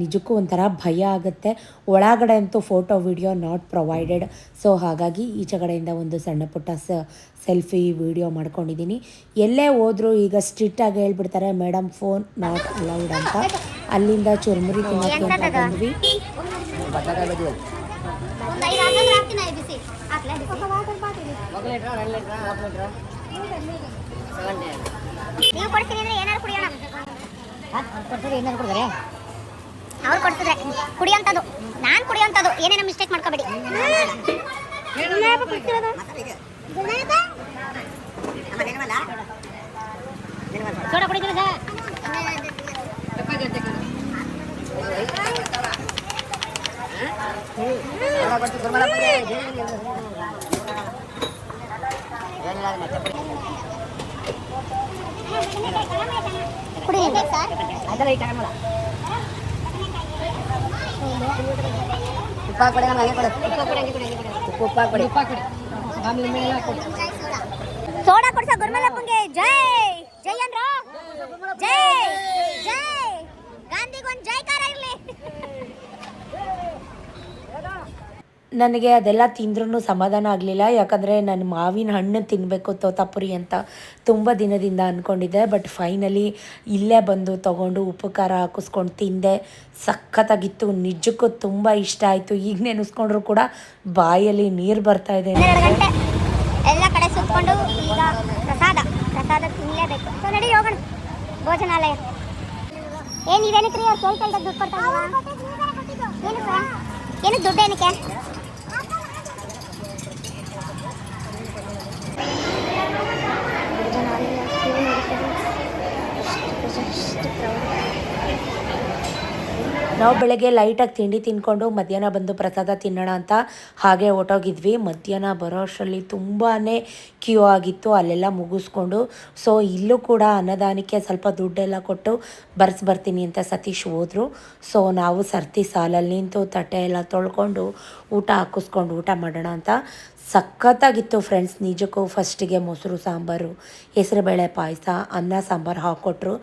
ನಿಜಕ್ಕೂ ಒಂಥರ ಭಯ ಆಗುತ್ತೆ. ಒಳಗಡೆ ಅಂತೂ photo video not provided so ಹಾಗಾಗಿ ಈಚೆಗಡೆಯಿಂದ ಒಂದು ಸಣ್ಣ ಪುಟ್ಟ ಸ ಸೆಲ್ಫಿ ವಿಡಿಯೋ ಮಾಡ್ಕೊಂಡಿದ್ದೀನಿ. ಎಲ್ಲೇ ಹೋದರೂ ಈಗ ಸ್ಟ್ರಿಕ್ಟಾಗಿ ಹೇಳ್ಬಿಡ್ತಾರೆ ಮೇಡಮ್ ಫೋನ್ ನಾಟ್ ಅಲೌಡ್ ಅಂತ. ಅಲ್ಲಿಂದ ಚುರುಮುರಿ ತಿನ್ನೋಕ್ಕೆ ಅಂತ ಬಂದ್ವಿ. ಹಾಕ್ಲಾ ನೀವು ಕೊಡ್ತೀನಿ ಅಂದ್ರೆ ಏನಾದ್ರು ಕುಡಿಯೋಣ. ಏನಾರು ಕೊಡ್ತಾರೆ ಅವ್ರು ಕೊಡ್ತಿದ್ರೆ. ಕುಡಿಯೋಂಥದ್ದು ನಾನು ಕುಡಿಯೋಂಥದ್ದು ಏನೇನೋ ಮಿಸ್ಟೇಕ್ ಮಾಡ್ಕೋಬೇಡಿ. ಸೋಡಾ ಕುಡಿದ್ರೆ ಕುಡಿ ಸರ್ ಅದೆಲ್ಲ ಈ ತಗೊಂಬಲ್ಲ ಉಪ್ಪ ಕೊಡಿ ನಮ್ಗೆ ಕೊಡು ಉಪ್ಪು ಉಪ್ಪ ಕೊಡಿ ಉಪ್ಪ ಕೊಡಿ ಆಮೇಲೆ ಮೇಲೆ ಕೊಡಿ ಸೋಡಾ ಕೊಡ್ಸ ಗುರುಮಲ್ಲಪ್ಪಂಗೆ ಜೈ ಜೈ ಅಂದ್ರ ಜೈ ಜೈ ಗಾಂಧಿಗೊಂದು ಜೈಕಾರ ಇರಲಿ ನನಗೆ ಅದೆಲ್ಲ ತಿಂದ್ರೂ ಸಮಾಧಾನ ಆಗಲಿಲ್ಲ. ಯಾಕಂದರೆ ನಾನು ಮಾವಿನ ಹಣ್ಣು ತಿನ್ನಬೇಕು ತೋತಾಪುರಿ ಅಂತ ತುಂಬ ದಿನದಿಂದ ಅಂದ್ಕೊಂಡಿದ್ದೆ ಬಟ್ ಫೈನಲಿ ಇಲ್ಲೇ ಬಂದು ತೊಗೊಂಡು ಉಪ್ಪು ಖಾರ ಹಾಕಿಸ್ಕೊಂಡು ತಿಂದೆ. ಸಖತ್ತಾಗಿತ್ತು. ನಿಜಕ್ಕೂ ತುಂಬ ಇಷ್ಟ ಆಯಿತು. ಈಗ ನೆನೆಸ್ಕೊಂಡ್ರು ಕೂಡ ಬಾಯಲ್ಲಿ ನೀರು ಬರ್ತಾ ಇದೆ. ಎಲ್ಲ ಕಡೆ ಸುತ್ಕೊಂಡು ಈಗ ಪ್ರಸಾದ. ಪ್ರಸಾದ ತಿನ್ನಲೇಬೇಕು ಸೊ ನಡಿ ಹೋಗೋಣ. ಭೋಜನಾಲಯ. ಏನು ಇದೇನಕ್ಕೆ ರೀ ಅವ್ರು ಕೇಳ್ತಾ ಇದ್ದಾಗ ದುಡ್ಡು ಕೊಡ್ತಾರಲ್ಲ ಏನಕ್ಕೆ ಏನಕ್ಕೆ ದುಡ್ಡು ಏನಕ್ಕೆ? ನಾವು ಬೆಳಗ್ಗೆ ಲೈಟಾಗಿ ತಿಂಡಿ ತಿನ್ಕೊಂಡು ಮಧ್ಯಾಹ್ನ ಬಂದು ಪ್ರಸಾದ ತಿನ್ನೋಣ ಅಂತ ಹಾಗೆ ಹೊಟ್ಟೋಗಿದ್ವಿ ಮಧ್ಯಾಹ್ನ ಬರೋ ಅಷ್ಟರಲ್ಲಿ ತುಂಬಾ ಕ್ಯೂ ಆಗಿತ್ತು, ಅಲ್ಲೆಲ್ಲ ಮುಗಿಸ್ಕೊಂಡು. ಸೊ ಇಲ್ಲೂ ಕೂಡ ಅನ್ನದಾನಕ್ಕೆ ಸ್ವಲ್ಪ ದುಡ್ಡೆಲ್ಲ ಕೊಟ್ಟು ಬರ್ಸ್ ಬರ್ತೀನಿ ಅಂತ ಸತೀಶ್ ಹೋದರು. ಸೊ ನಾವು ಸರ್ತಿ ಸಾಲಲ್ಲಿ ನಿಂತು ತಟ್ಟೆ ಎಲ್ಲ ತೊಳ್ಕೊಂಡು ಊಟ ಹಾಕಿಸ್ಕೊಂಡು ಊಟ ಮಾಡೋಣ ಅಂತ ಸಖತ್ತಾಗಿತ್ತು ಫ್ರೆಂಡ್ಸ್ ನಿಜಕ್ಕೂ ಫಸ್ಟಿಗೆ ಮೊಸರು ಸಾಂಬಾರು ಹೆಸರುಬೇಳೆ ಪಾಯಸ ಅನ್ನ ಸಾಂಬಾರು ಹಾಕ್ಕೊಟ್ರು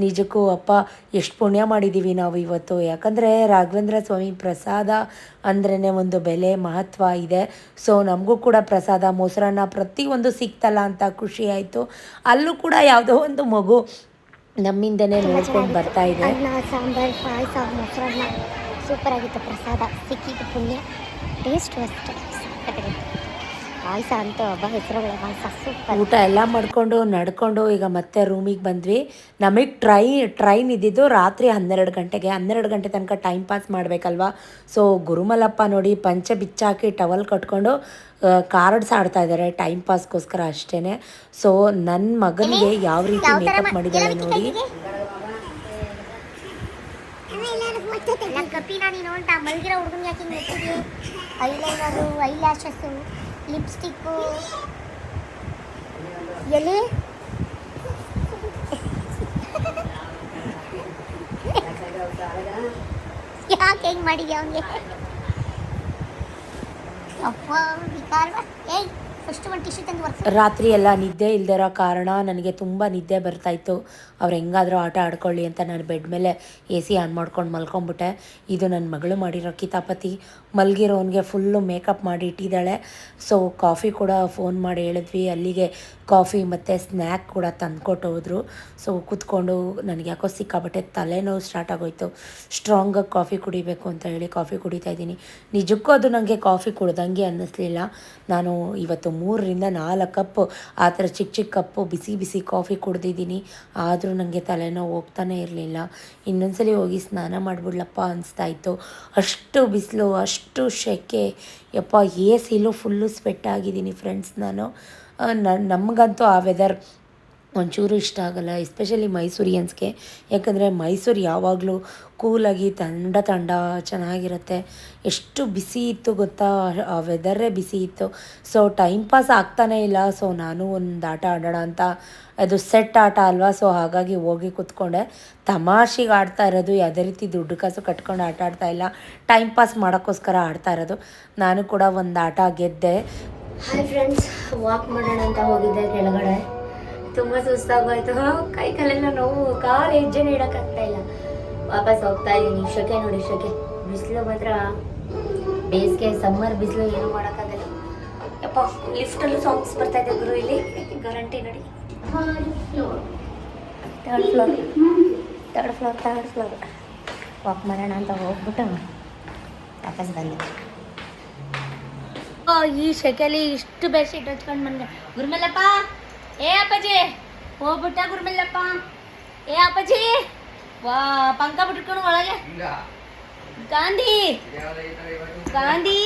ನಿಜಕ್ಕೂ ಅಪ್ಪ ಎಷ್ಟು ಪುಣ್ಯ ಮಾಡಿದ್ದೀವಿ ನಾವು ಇವತ್ತು. ಯಾಕಂದರೆ ರಾಘವೇಂದ್ರ ಸ್ವಾಮಿ ಪ್ರಸಾದ ಅಂದ್ರೇ ಒಂದು ಬೆಲೆ ಮಹತ್ವ ಇದೆ. ಸೊ ನಮಗೂ ಕೂಡ ಪ್ರಸಾದ ಮೊಸರನ್ನ ಪ್ರತಿಯೊಂದು ಸಿಕ್ತಲ್ಲ ಅಂತ ಖುಷಿ ಆಯಿತು. ಅಲ್ಲೂ ಕೂಡ ಯಾವುದೋ ಒಂದು ಮಗು ನಮ್ಮಿಂದನೇ ನೋಡ್ಕೊಂಡು ಬರ್ತಾ ಇದೆ. ಅನ್ನ ಸಾಂಬಾರ್ ಪಾಯಸ ಮೊಸರನ್ನ. ಸೂಪರ್ ಆಗಿತ್ತು ಪ್ರಸಾದ. ಸಿಕ್ಕಿದ್ದು ಪುಣ್ಯ. ಟೇಸ್ಟ್ ಪಾಯಸ ಅಂತ ಹಬ್ಬ ಹೆಸರುಗಳ ಪಾಯಸ ಸೂಪರ್. ಊಟ ಎಲ್ಲ ಮಾಡ್ಕೊಂಡು ನಡ್ಕೊಂಡು ಈಗ ಮತ್ತೆ ರೂಮಿಗೆ ಬಂದ್ವಿ. ನಮಗೆ ಟ್ರೈ ಟ್ರೈನ್ ಇದ್ದಿದ್ದು ರಾತ್ರಿ ಹನ್ನೆರಡು ಗಂಟೆಗೆ. ಹನ್ನೆರಡು ಗಂಟೆ ತನಕ ಟೈಮ್ ಪಾಸ್ ಮಾಡಬೇಕಲ್ವಾ? ಸೊ ಗುರುಮಲಪ್ಪ ನೋಡಿ ಪಂಚ ಬಿಚ್ಚಾಕಿ ಟವಲ್ ಕಟ್ಕೊಂಡು ಕಾರ್ಡ್ಸ್ ಆಡ್ತಾ ಇದ್ದಾರೆ ಟೈಮ್ ಪಾಸ್ಗೋಸ್ಕರ ಅಷ್ಟೇ ಸೊ ನನ್ನ ಮಗನಿಗೆ ಯಾವ ರೀತಿ ಮೇಕಪ್ ಮಾಡಿದ್ದಾಳೆ ನೋಡಿ. ಕಪ್ಪಿನ ನೀನು ಅಂತ ಮಲಗಿರೋ ಹುಡುಗನ ಯಾಕೆ ಐಲೈನರು ಐ ಲ್ಯಾಶಸ್ಸು ಲಿಪ್ಸ್ಟಿಕ್ಕು. ಎಲ್ಲಿ ಯಾಕೆ ಹೆಂಗೆ ಮಾಡಿದ್ಯಾ ಅವನಿಗೆ? ಅಪ್ಪ ಫಸ್ಟ್ ಒಂದು ರಾತ್ರಿ ಎಲ್ಲ ನಿದ್ದೆ ಇಲ್ದಿರೋ ಕಾರಣ ನನಗೆ ತುಂಬ ನಿದ್ದೆ ಬರ್ತಾಯಿತ್ತು ಅವ್ರು ಹೆಂಗಾದರೂ ಆಟ ಆಡ್ಕೊಳ್ಳಿ ಅಂತ ನಾನು ಬೆಡ್ ಮೇಲೆ ಎ ಸಿ ಆನ್ ಮಾಡ್ಕೊಂಡು ಮಲ್ಕೊಂಬಿಟ್ಟೆ. ಇದು ನನ್ನ ಮಗಳು ಮಾಡಿರೋ ಕಿತಾಪತಿ. ಮಲಗಿರೋನಿಗೆ ಫುಲ್ಲು ಮೇಕಪ್ ಮಾಡಿ ಇಟ್ಟಿದ್ದಾಳೆ. ಸೊ ಕಾಫಿ ಕೂಡ ಫೋನ್ ಮಾಡಿ ಹೇಳಿದ್ವಿ. ಅಲ್ಲಿಗೆ ಕಾಫಿ ಮತ್ತು ಸ್ನ್ಯಾಕ್ ಕೂಡ ತಂದುಕೊಟ್ಟು ಹೋದರು. ಸೊ ಕೂತ್ಕೊಂಡು ನನಗೆ ಯಾಕೋ ಸಿಕ್ಕಾಬಟ್ಟೆ ತಲೆನೋವು ಸ್ಟಾರ್ಟ್ ಆಗೋಯ್ತು. ಸ್ಟ್ರಾಂಗಾಗಿ ಕಾಫಿ ಕುಡಿಬೇಕು ಅಂತ ಹೇಳಿ ಕಾಫಿ ಕುಡಿತಾ ಇದ್ದೀನಿ. ನಿಜಕ್ಕೂ ಅದು ನನಗೆ ಕಾಫಿ ಕುಡ್ದಂಗೆ ಅನ್ನಿಸ್ಲಿಲ್ಲ. ನಾನು ಇವತ್ತು ಮೂರರಿಂದ ನಾಲ್ಕು ಕಪ್, ಆ ಥರ ಚಿಕ್ಕ ಚಿಕ್ಕ ಕಪ್ಪು ಬಿಸಿ ಬಿಸಿ ಕಾಫಿ ಕುಡ್ದಿದ್ದೀನಿ. ಆದರೂ ನನಗೆ ತಲೆನೋವು ಹೋಗ್ತಾನೆ ಇರಲಿಲ್ಲ. ಇನ್ನೊಂದ್ಸಲಿ ಹೋಗಿ ಸ್ನಾನ ಮಾಡಿಬಿಡ್ಲಪ್ಪ ಅನಿಸ್ತಾ ಇತ್ತು. ಅಷ್ಟು ಬಿಸಿಲು, ಅಷ್ಟು ಸೆಕೆ ಯಪ್ಪ, ಎ ಸಿಲು ಫುಲ್ಲು ಸ್ವೆಟ್ ಆಗಿದ್ದೀನಿ ಫ್ರೆಂಡ್ಸ್ ನಾನು. ನಮಗಂತೂ ಆ ವೆದರ್ ಒಂಚೂರು ಇಷ್ಟ ಆಗಲ್ಲ ಎಸ್ಪೆಷಲಿ ಮೈಸೂರಿಯನ್ಸ್ಗೆ ಯಾಕಂದರೆ ಮೈಸೂರು ಯಾವಾಗಲೂ ಕೂಲಾಗಿ ತಂಡ ತಂಡ ಚೆನ್ನಾಗಿರುತ್ತೆ. ಎಷ್ಟು ಬಿಸಿ ಇತ್ತು ಗೊತ್ತಾ? ಆ ವೆದರೇ ಬಿಸಿ ಇತ್ತು. ಸೊ ಟೈಮ್ ಪಾಸ್ ಆಗ್ತಾನೇ ಇಲ್ಲ. ಸೊ ನಾನು ಒಂದು ಆಟ ಆಡೋಣ ಅಂತ. ಅದು ಸೆಟ್ ಆಟ ಅಲ್ವಾ? ಸೊ ಹಾಗಾಗಿ ಹೋಗಿ ಕೂತ್ಕೊಂಡೆ. ತಮಾಷೆಗೆ ಆಡ್ತಾ ಇರೋದು, ಯಾವುದೇ ರೀತಿ ದುಡ್ಡು ಕಾಸು ಕಟ್ಕೊಂಡು ಆಟ ಆಡ್ತಾ ಇಲ್ಲ. ಟೈಮ್ ಪಾಸ್ ಮಾಡೋಕ್ಕೋಸ್ಕರ ಆಡ್ತಾ ಇರೋದು. ನಾನು ಕೂಡ ಒಂದು ಆಟ ಗೆದ್ದೆ. ಹಾಯ್ ಫ್ರೆಂಡ್ಸ್ ವಾಕ್ ಮಾಡೋಣ ಅಂತ ಹೋಗಿದ್ದೆ ಕೆಳಗಡೆ. ತುಂಬ ಸುಸ್ತಾಗೋಯ್ತು. ಕೈ ಕಾಲೆಲ್ಲ ನೋವು, ಕಾಲು ಹೆಜ್ಜೆನೇ ಇಡೋಕ್ಕಾಗ್ತಾ ಇಲ್ಲ. ವಾಪಸ್ ಹೋಗ್ತಾ ಇದ್ದೀನಿ. ಶೆಕೆ ನೋಡಿ ಶೆಕೆ ಬಿಸಿಲು ಮಾತ್ರ. ಬೇಸಿಗೆ ಸಮ್ಮರ್ ಬಿಸಿಲು ಏನು ಮಾಡೋಕ್ಕಾಗಲ್ಲ. ಯಪ್ಪ ಲಿಫ್ಟಲ್ಲೂ ಸಾಂಗ್ಸ್ ಬರ್ತಾ ಇದೆ ಗುರು, ಇಲ್ಲಿ. ಗ್ಯಾರಂಟಿ ನೋಡಿ. Third floor third floor third floor walk ಮಾಡೋಣ ಅಂತ ಹೋಗ್ಬಿಟ್ಟು ವಾಪಸ್ ಬಂದೆ. ಈ ಶೆಕೆಲಿ ಇಷ್ಟು ಬೆಡ್ಶೀಟ್ ಹಚ್ಕೊಂಡು ಬಂದೆ. ಗುರುಮಲ್ಲಪ್ಪ! ಏ ಅಪ್ಪಾಜಿ ಹೋಗ್ಬಿಟ್ಟ ಗುರುಮಲ್ಲಪ್ಪ. ಏ ಅಪ್ಪಾಜಿ ವಾ ಪಂಕ ಬಿಟ್ಕೊಂಡು ಒಳಗೆ. ಗಾಂಧಿ ಗಾಂಧಿ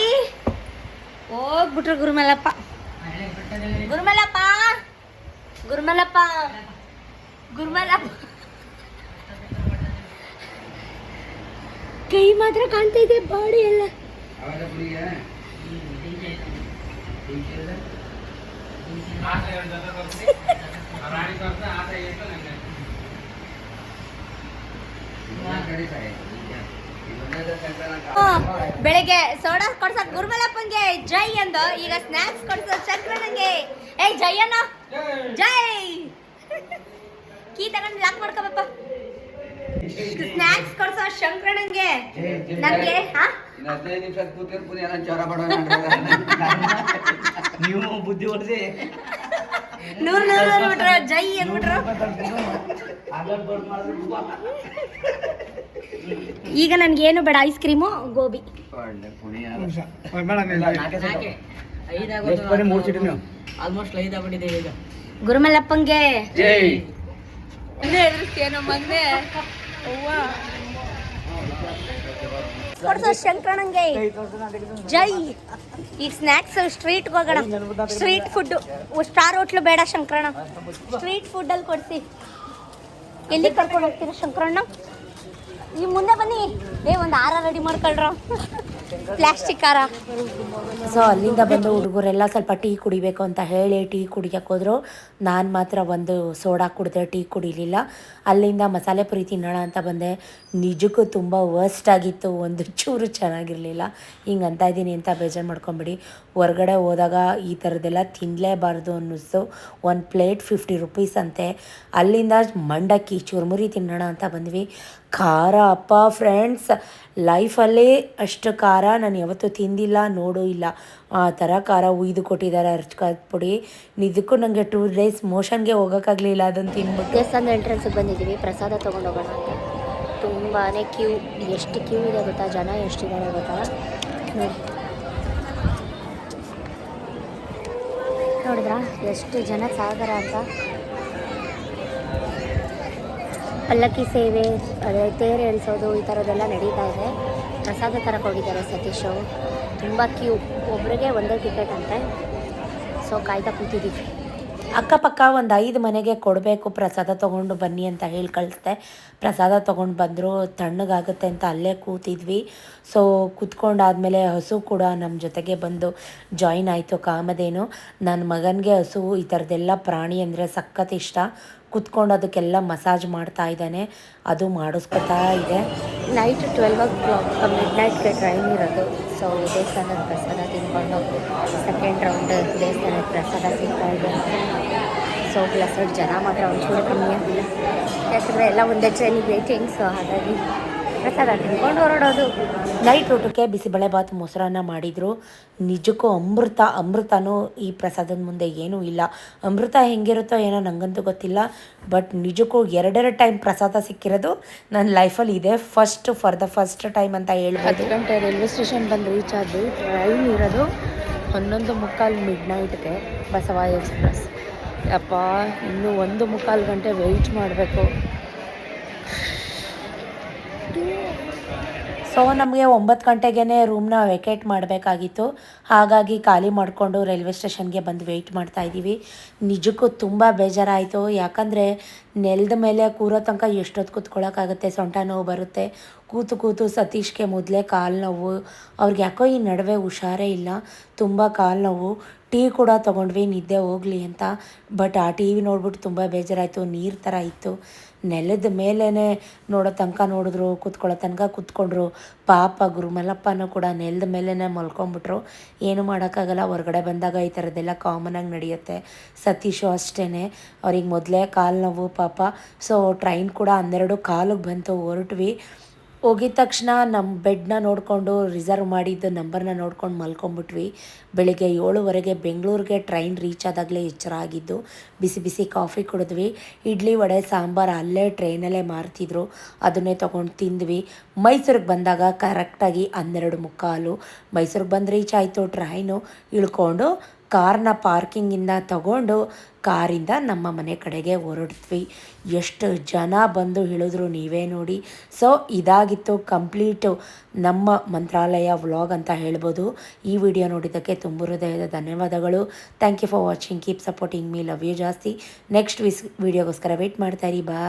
ಹೋಗ್ಬಿಟ್ರು ಗುರುಮಲ್ಲಪ್ಪ. ಗುರುಮಲ್ಲಪ್ಪ ಗುರುಮಲ್ಲಪ್ಪ ಗುರುಮಲ್ಲಪ್ಪ. ಕೈ ಮಾತ್ರ ಕಾಣ್ತಾ ಇದೆ ಬಾಡಿ ಎಲ್ಲ. ಬೆಳಿಗ್ಗೆ ಸೋಡಾ ಕೊಡ್ಸಕ್ ಗುರುಮಲಪ್ಪಂಗೆ ಜೈ ಅಂದ ಈಗ ಸ್ನಾಕ್ಸ್ ಕೊಡ್ಸೋ ಚಕ್ರನಂಗೆ ಏಯ್ ಜೈ ಅನ್ನ ಜೈ. ಕೀ ತಗೊಂಡು ಲಾಕ್ ಮಾಡ್ಕೋಬಪ್ಪ ಸ್ನಾಕ್ಸ್ ಕೊಡ್ಸೋ ಶಂಕರಣ್ಣಂಗೆ ನಮ್ಗೆ ಹಾ? ಹದಿನೈದು ನಿಮಿಷ ಕೂತಿರ್ತೀನಿ ಎಲ್ಲ ಜ್ವರ ಬಡೋಣ ನೀವು ಬುದ್ಧಿ ಹೊಡೆದಿ ನೂರ್ ನೂರ್ ಅಂದ್ಬಿಟ್ರು ಜೈ ಅಂದ್ಬಿಟ್ರು. ಈಗ ನನ್ಗೇನು ಬೇಡ ಐಸ್ ಕ್ರೀಮು ಗೋಬಿ. ಒಳ್ಳೆ ಆಲ್ಮೋಸ್ಟ್ ಐದು ಆಗ್ಬಿಟ್ಟಿದೆ ಈಗ. ಗುರುಮಲ್ಲಪ್ಪಂಗೆ. ಜೈ. ಏನೋ ಮಂದೆ ಕೊಡ್ಸೋ ಶಂಕರಣಂಗೆ ಜೈ. ಈಗ ಸ್ನ್ಯಾಕ್ಸ್ ಸ್ಟ್ರೀಟ್ಗೆ ಹೋಗೋಣ. ಸ್ಟ್ರೀಟ್ ಫುಡ್ ಸ್ಟಾರ್ ಹೋಟ್ಲು ಬೇಡ ಶಂಕರಣ್ಣ. ಸ್ಟ್ರೀಟ್ ಫುಡ್ಡಲ್ಲಿ ಕೊಡ್ಸಿ. ಎಲ್ಲಿ ಕರ್ಕೊಂಡು ಹೋಗ್ತೀರಾ ಶಂಕರಣ್ಣ? ಈ ಮುಂದೆ ಬನ್ನಿ. ಏ, ಒಂದು ಹಾರ ರೆಡಿ ಮಾಡ್ಕೊಳ್ರ. ಪ್ಲಾಸ್ಟಿಕ್ ಖಾರ ಸೊ ಅಲ್ಲಿಂದ ಬಂದು ಹುಡುಗರೆಲ್ಲ ಸ್ವಲ್ಪ ಟೀ ಕುಡಿಬೇಕು ಅಂತ ಹೇಳಿ ಟೀ ಕುಡಿಯಕ್ಕೆ ಹೋದ್ರು. ನಾನು ಮಾತ್ರ ಒಂದು ಸೋಡಾ ಕುಡಿದೆ, ಟೀ ಕುಡಿಲಿಲ್ಲ. ಅಲ್ಲಿಂದ ಮಸಾಲೆ ಪುರಿ ತಿನ್ನೋಣ ಅಂತ ಬಂದೆ. ನಿಜಕ್ಕೂ ತುಂಬ ವರ್ಸ್ಟ್ ಆಗಿತ್ತು. ಒಂದು ಚೂರು ಚೆನ್ನಾಗಿರಲಿಲ್ಲ. ಹಿಂಗೆ ಅಂತ ಇದ್ದೀನಿ ಅಂತ ಬೇಜಾರು ಮಾಡ್ಕೊಂಬಿಡಿ. ಹೊರಗಡೆ ಹೋದಾಗ ಈ ಥರದ್ದೆಲ್ಲ ತಿನ್ನಲೇಬಾರ್ದು ಅನ್ನಿಸ್ತು. ಒಂದು ಪ್ಲೇಟ್ ಫಿಫ್ಟಿ ರುಪೀಸ್ ಅಂತೆ. ಅಲ್ಲಿಂದ ಮಂಡಕ್ಕಿ, ಚುರುಮುರಿ ತಿನ್ನೋಣ ಅಂತ ಬಂದ್ವಿ. ಖಾರ ಅಪ್ಪ ಫ್ರೆಂಡ್ಸ್ ಲೈಫಲ್ಲೇ ಅಷ್ಟು ಖಾರ ನಾನು ಯಾವತ್ತೂ ತಿಂದಿಲ್ಲ, ನೋಡೂ ಇಲ್ಲ. ಆ ಥರ ಖಾರ ಉಯ್ದು ಕೊಟ್ಟಿದ್ದಾರೆ ಅರ್ಚ್ಕಾದ ಪುಡಿ. ನಿಜಕ್ಕೂ ನನಗೆ ಟೂ ಡೇಸ್ ಮೋಷನ್ಗೆ ಹೋಗೋಕ್ಕಾಗಲಿಲ್ಲ ಅದನ್ನು ತಿನ್ಬಿಟ್ಟು. ದೇವಸ್ಥಾನದ ಎಂಟ್ರೆನ್ಸಿಗೆ ಬಂದಿದ್ದೀವಿ, ಪ್ರಸಾದ ತೊಗೊಂಡು ಹೋಗೋಣ ಅಂತ. ತುಂಬಾ ಕ್ಯೂ ಎಷ್ಟು ಕ್ಯೂ ಇದೆ ಗೊತ್ತಾ? ಜನ ಎಷ್ಟಿದ್ದಾರೆ ಗೊತ್ತಾ? ನೋಡಿ. ನೋಡಿದ್ರಾ? ಎಷ್ಟು ಜನ ಸಾಗರ ಅಂತ? ಪಲ್ಲಕ್ಕಿ ಸೇವೆ, ಅದೇ ತೇರು ಎಳ್ಸೋದು ಈ ಥರದ್ದೆಲ್ಲ ನಡೀತಾ ಇದೆ. ಪ್ರಸಾದ ಹೋಗಿದ್ದಾರೆ ಅವರು. ತುಂಬ ಕ್ಯೂ. ಒಬ್ಬರಿಗೆ ಒಂದೇ ಟಿಕೆಟ್ ಅಂತೆ. ಸೊ ಕಾಯ್ತಾ ಕೂತಿದ್ದೀವಿ ಅಕ್ಕಪಕ್ಕ ಒಂದು ಐದು ಮನೆಗೆ ಕೊಡಬೇಕು, ಪ್ರಸಾದ ತೊಗೊಂಡು ಬನ್ನಿ ಅಂತ ಹೇಳಿ ಕಳಿಸ್ದೆ ಪ್ರಸಾದ ತೊಗೊಂಡು ಬಂದರು, ತಣ್ಣಗಾಗುತ್ತೆ ಅಂತ ಅಲ್ಲೇ ಕೂತಿದ್ವಿ. ಸೊ ಕೂತ್ಕೊಂಡಾದಮೇಲೆ ಹಸು ಕೂಡ ನಮ್ಮ ಜೊತೆಗೆ ಬಂದು ಜಾಯಿನ್ ಆಯಿತು ಕಾಮಧೇನು. ನನ್ನ ಮಗನಿಗೆ ಹಸು, ಈ ಥರದ್ದೆಲ್ಲ ಪ್ರಾಣಿ ಅಂದರೆ ಸಖತ್ ಇಷ್ಟ. ಕೂತ್ಕೊಂಡು ಅದಕ್ಕೆಲ್ಲ ಮಸಾಜ್ ಮಾಡ್ತಾ ಇದ್ದಾನೆ. ಅದು ಮಾಡಿಸ್ಕೊತಾ ಇದೆ. ನೈಟ್ ಟ್ವೆಲ್ವ್ ಓ ಕ್ಲಾಕ್ ಮಿಡ್ ನೈಟ್ಗೆ ಟ್ರೈನ್ ಇರೋದು. ಸೊ ದೇವಸ್ಥಾನದ ಪ್ರಸಾದ ತಿನ್ಕೊಂಡು ಸೆಕೆಂಡ್ ರೌಂಡ್ ದೇವಸ್ಥಾನದ ಪ್ರಸಾದ ಸಿಗ್ತಾ ಇದೆ ಸೊ ಪ್ಲಸ್ ಜನ ಮಾತ್ರ ಒಂಚೂರು ಕಮ್ಮಿ ಆಗಿಲ್ಲ ಯಾಕಂದರೆ ಎಲ್ಲ ಒಂದೇ ಟ್ರೈನಿಗೆ ವೇಟಿಂಗ್ ಸೊ ಹಾಗಾಗಿ ಪ್ರಸಾದ ತಿನ್ಕೊಂಡು ಹೊರಡೋದು. ನೈಟ್ ಊಟಕ್ಕೆ ಬಿಸಿಬೇಳೆಭಾತ್ ಮೊಸರನ್ನ ಮಾಡಿದರು. ನಿಜಕ್ಕೂ ಅಮೃತ, ಅಮೃತನೂ ಈ ಪ್ರಸಾದದ ಮುಂದೆ ಏನೂ ಇಲ್ಲ. ಅಮೃತ ಹೆಂಗಿರುತ್ತೋ ಏನೋ ನನಗಂತೂ ಗೊತ್ತಿಲ್ಲ. ಬಟ್ ನಿಜಕ್ಕೂ ಎರಡೆರಡು ಟೈಮ್ ಪ್ರಸಾದ ಸಿಕ್ಕಿರೋದು ನನ್ನ ಲೈಫಲ್ಲಿ ಇದೆ. First for the first time ಅಂತ ಹೇಳ್ಬೋದು. ಗಂಟೆ ರೈಲ್ವೆ ಸ್ಟೇಷನ್ ಬಂದು ರೀಚ್ ಆದ್ವಿ. ಟ್ರೈನ್ ಇರೋದು ಹನ್ನೊಂದು ಮುಕ್ಕಾಲು ಮಿಡ್ ನೈಟ್ಗೆ ಬಸವ ಎಕ್ಸ್ಪ್ರೆಸ್. ಅಪ್ಪ, ಇನ್ನೂ ಒಂದು ಮುಕ್ಕಾಲು ಗಂಟೆ ವೆಯ್ಟ್ ಮಾಡಬೇಕು. ಸೊ ನಮಗೆ ಒಂಬತ್ತು ಗಂಟೆಗೇ ರೂಮ್ನ ವೆಕೇಟ್ ಮಾಡಬೇಕಾಗಿತ್ತು. ಹಾಗಾಗಿ ಖಾಲಿ ಮಾಡಿಕೊಂಡು ರೈಲ್ವೆ ಸ್ಟೇಷನ್ಗೆ ಬಂದು ವೆಯ್ಟ್ ಮಾಡ್ತಾ ಇದ್ದೀವಿ. ನಿಜಕ್ಕೂ ತುಂಬ ಬೇಜಾರಾಯಿತು. ಯಾಕಂದರೆ ನೆಲದ ಮೇಲೆ ಕೂರೋ ತನಕ ಎಷ್ಟೊತ್ತು ಕೂತ್ಕೊಳ್ಳೋಕ್ಕಾಗುತ್ತೆ ಸೊಂಟ ನೋವು ಬರುತ್ತೆ. ಕೂತು ಕೂತು ಸತೀಶ್ಗೆ ಮೊದಲೇ ಕಾಲು ನೋವು. ಅವ್ರಿಗೆ ಯಾಕೋ ಈ ನಡುವೆ ಹುಷಾರೇ ಇಲ್ಲ. ತುಂಬ ಕಾಲು ನೋವು. ಟೀ ಕೂಡ ತೊಗೊಂಡ್ವಿ, ನಿದ್ದೆ ಹೋಗಲಿ ಅಂತ. ಬಟ್ ಆ ಟಿ ವಿ ನೋಡ್ಬಿಟ್ಟು ತುಂಬ ಬೇಜಾರಾಯಿತು. ನೀರು ಥರ ಇತ್ತು. ನೆಲದ ಮೇಲೇ ನೋಡೋ ತನಕ ನೋಡಿದ್ರು, ಕೂತ್ಕೊಳ್ಳೋ ತನಕ ಕೂತ್ಕೊಂಡ್ರು. ಪಾಪ ಗುರುಮಲಪ್ಪನೂ ಕೂಡ ನೆಲದ ಮೇಲೇ ಮಲ್ಕೊಂಬಿಟ್ರು. ಏನು ಮಾಡೋಕ್ಕಾಗಲ್ಲ, ಹೊರಗಡೆ ಬಂದಾಗ ಈ ಥರದ್ದೆಲ್ಲ ಕಾಮನಾಗಿ ನಡೆಯುತ್ತೆ. ಸತೀಶು ಅಷ್ಟೇ ಅವ್ರಿಗೆ ಮೊದಲೇ ಕಾಲು ನೋವು ಪಾಪ. ಸೊ ಟ್ರೈನ್ ಕೂಡ ಹನ್ನೆರಡು ಕಾಲಿಗೆ ಬಂತು, ಹೊರಟ್ವಿ. ಹೋಗಿದ ತಕ್ಷಣ ನಮ್ಮ ಬೆಡ್ನ ನೋಡಿಕೊಂಡು ರಿಸರ್ವ್ ಮಾಡಿದ್ದ ನಂಬರ್ನ ನೋಡ್ಕೊಂಡು ಮಲ್ಕೊಂಡ್ಬಿಟ್ವಿ ಬೆಳಿಗ್ಗೆ ಏಳುವರೆಗೆ ಬೆಂಗಳೂರಿಗೆ ಟ್ರೈನ್ ರೀಚ್ ಆದಾಗಲೇ ಎಚ್ಚರ ಆಗಿದ್ದು ಬಿಸಿ ಬಿಸಿ ಕಾಫಿ ಕುಡಿದ್ವಿ. ಇಡ್ಲಿ, ವಡೆ, ಸಾಂಬಾರು ಅಲ್ಲೇ ಟ್ರೈನಲ್ಲೇ ಮಾರ್ತಿದ್ರು. ಅದನ್ನೇ ತೊಗೊಂಡು ತಿಂದ್ವಿ. ಮೈಸೂರಿಗೆ ಬಂದಾಗ ಕರೆಕ್ಟಾಗಿ ಹನ್ನೆರಡು ಮುಕ್ಕಾಲು. ಮೈಸೂರಿಗೆ ಬಂದು ರೀಚ್ ಆಯಿತು ಟ್ರೈನು ಇಳ್ಕೊಂಡು ಕಾರ್ನ ಪಾರ್ಕಿಂಗಿಂದ ತಗೊಂಡು ಕಾರಿಂದ ನಮ್ಮ ಮನೆ ಕಡೆಗೆ ಹೊರಡ್ತ್ವಿ ಎಷ್ಟು ಜನ ಬಂದು ಹೇಳಿದ್ರು ನೀವೇ ನೋಡಿ. ಸೊ ಇದಾಗಿತ್ತು ಕಂಪ್ಲೀಟು ನಮ್ಮ ಮಂತ್ರಾಲಯ ವ್ಲಾಗ್ ಅಂತ ಹೇಳ್ಬೋದು. ಈ ವಿಡಿಯೋ ನೋಡಿದ್ದಕ್ಕೆ ತುಂಬ ಹೃದಯದ ಧನ್ಯವಾದಗಳು. Thank you for watching keep supporting me love you ಜಾಸ್ತಿ. ನೆಕ್ಸ್ಟ್ ವಿಸ್ ವಿಡಿಯೋಗೋಸ್ಕರ ವೆಯ್ಟ್ ಮಾಡ್ತಾ ಇರಿ. ಬಾ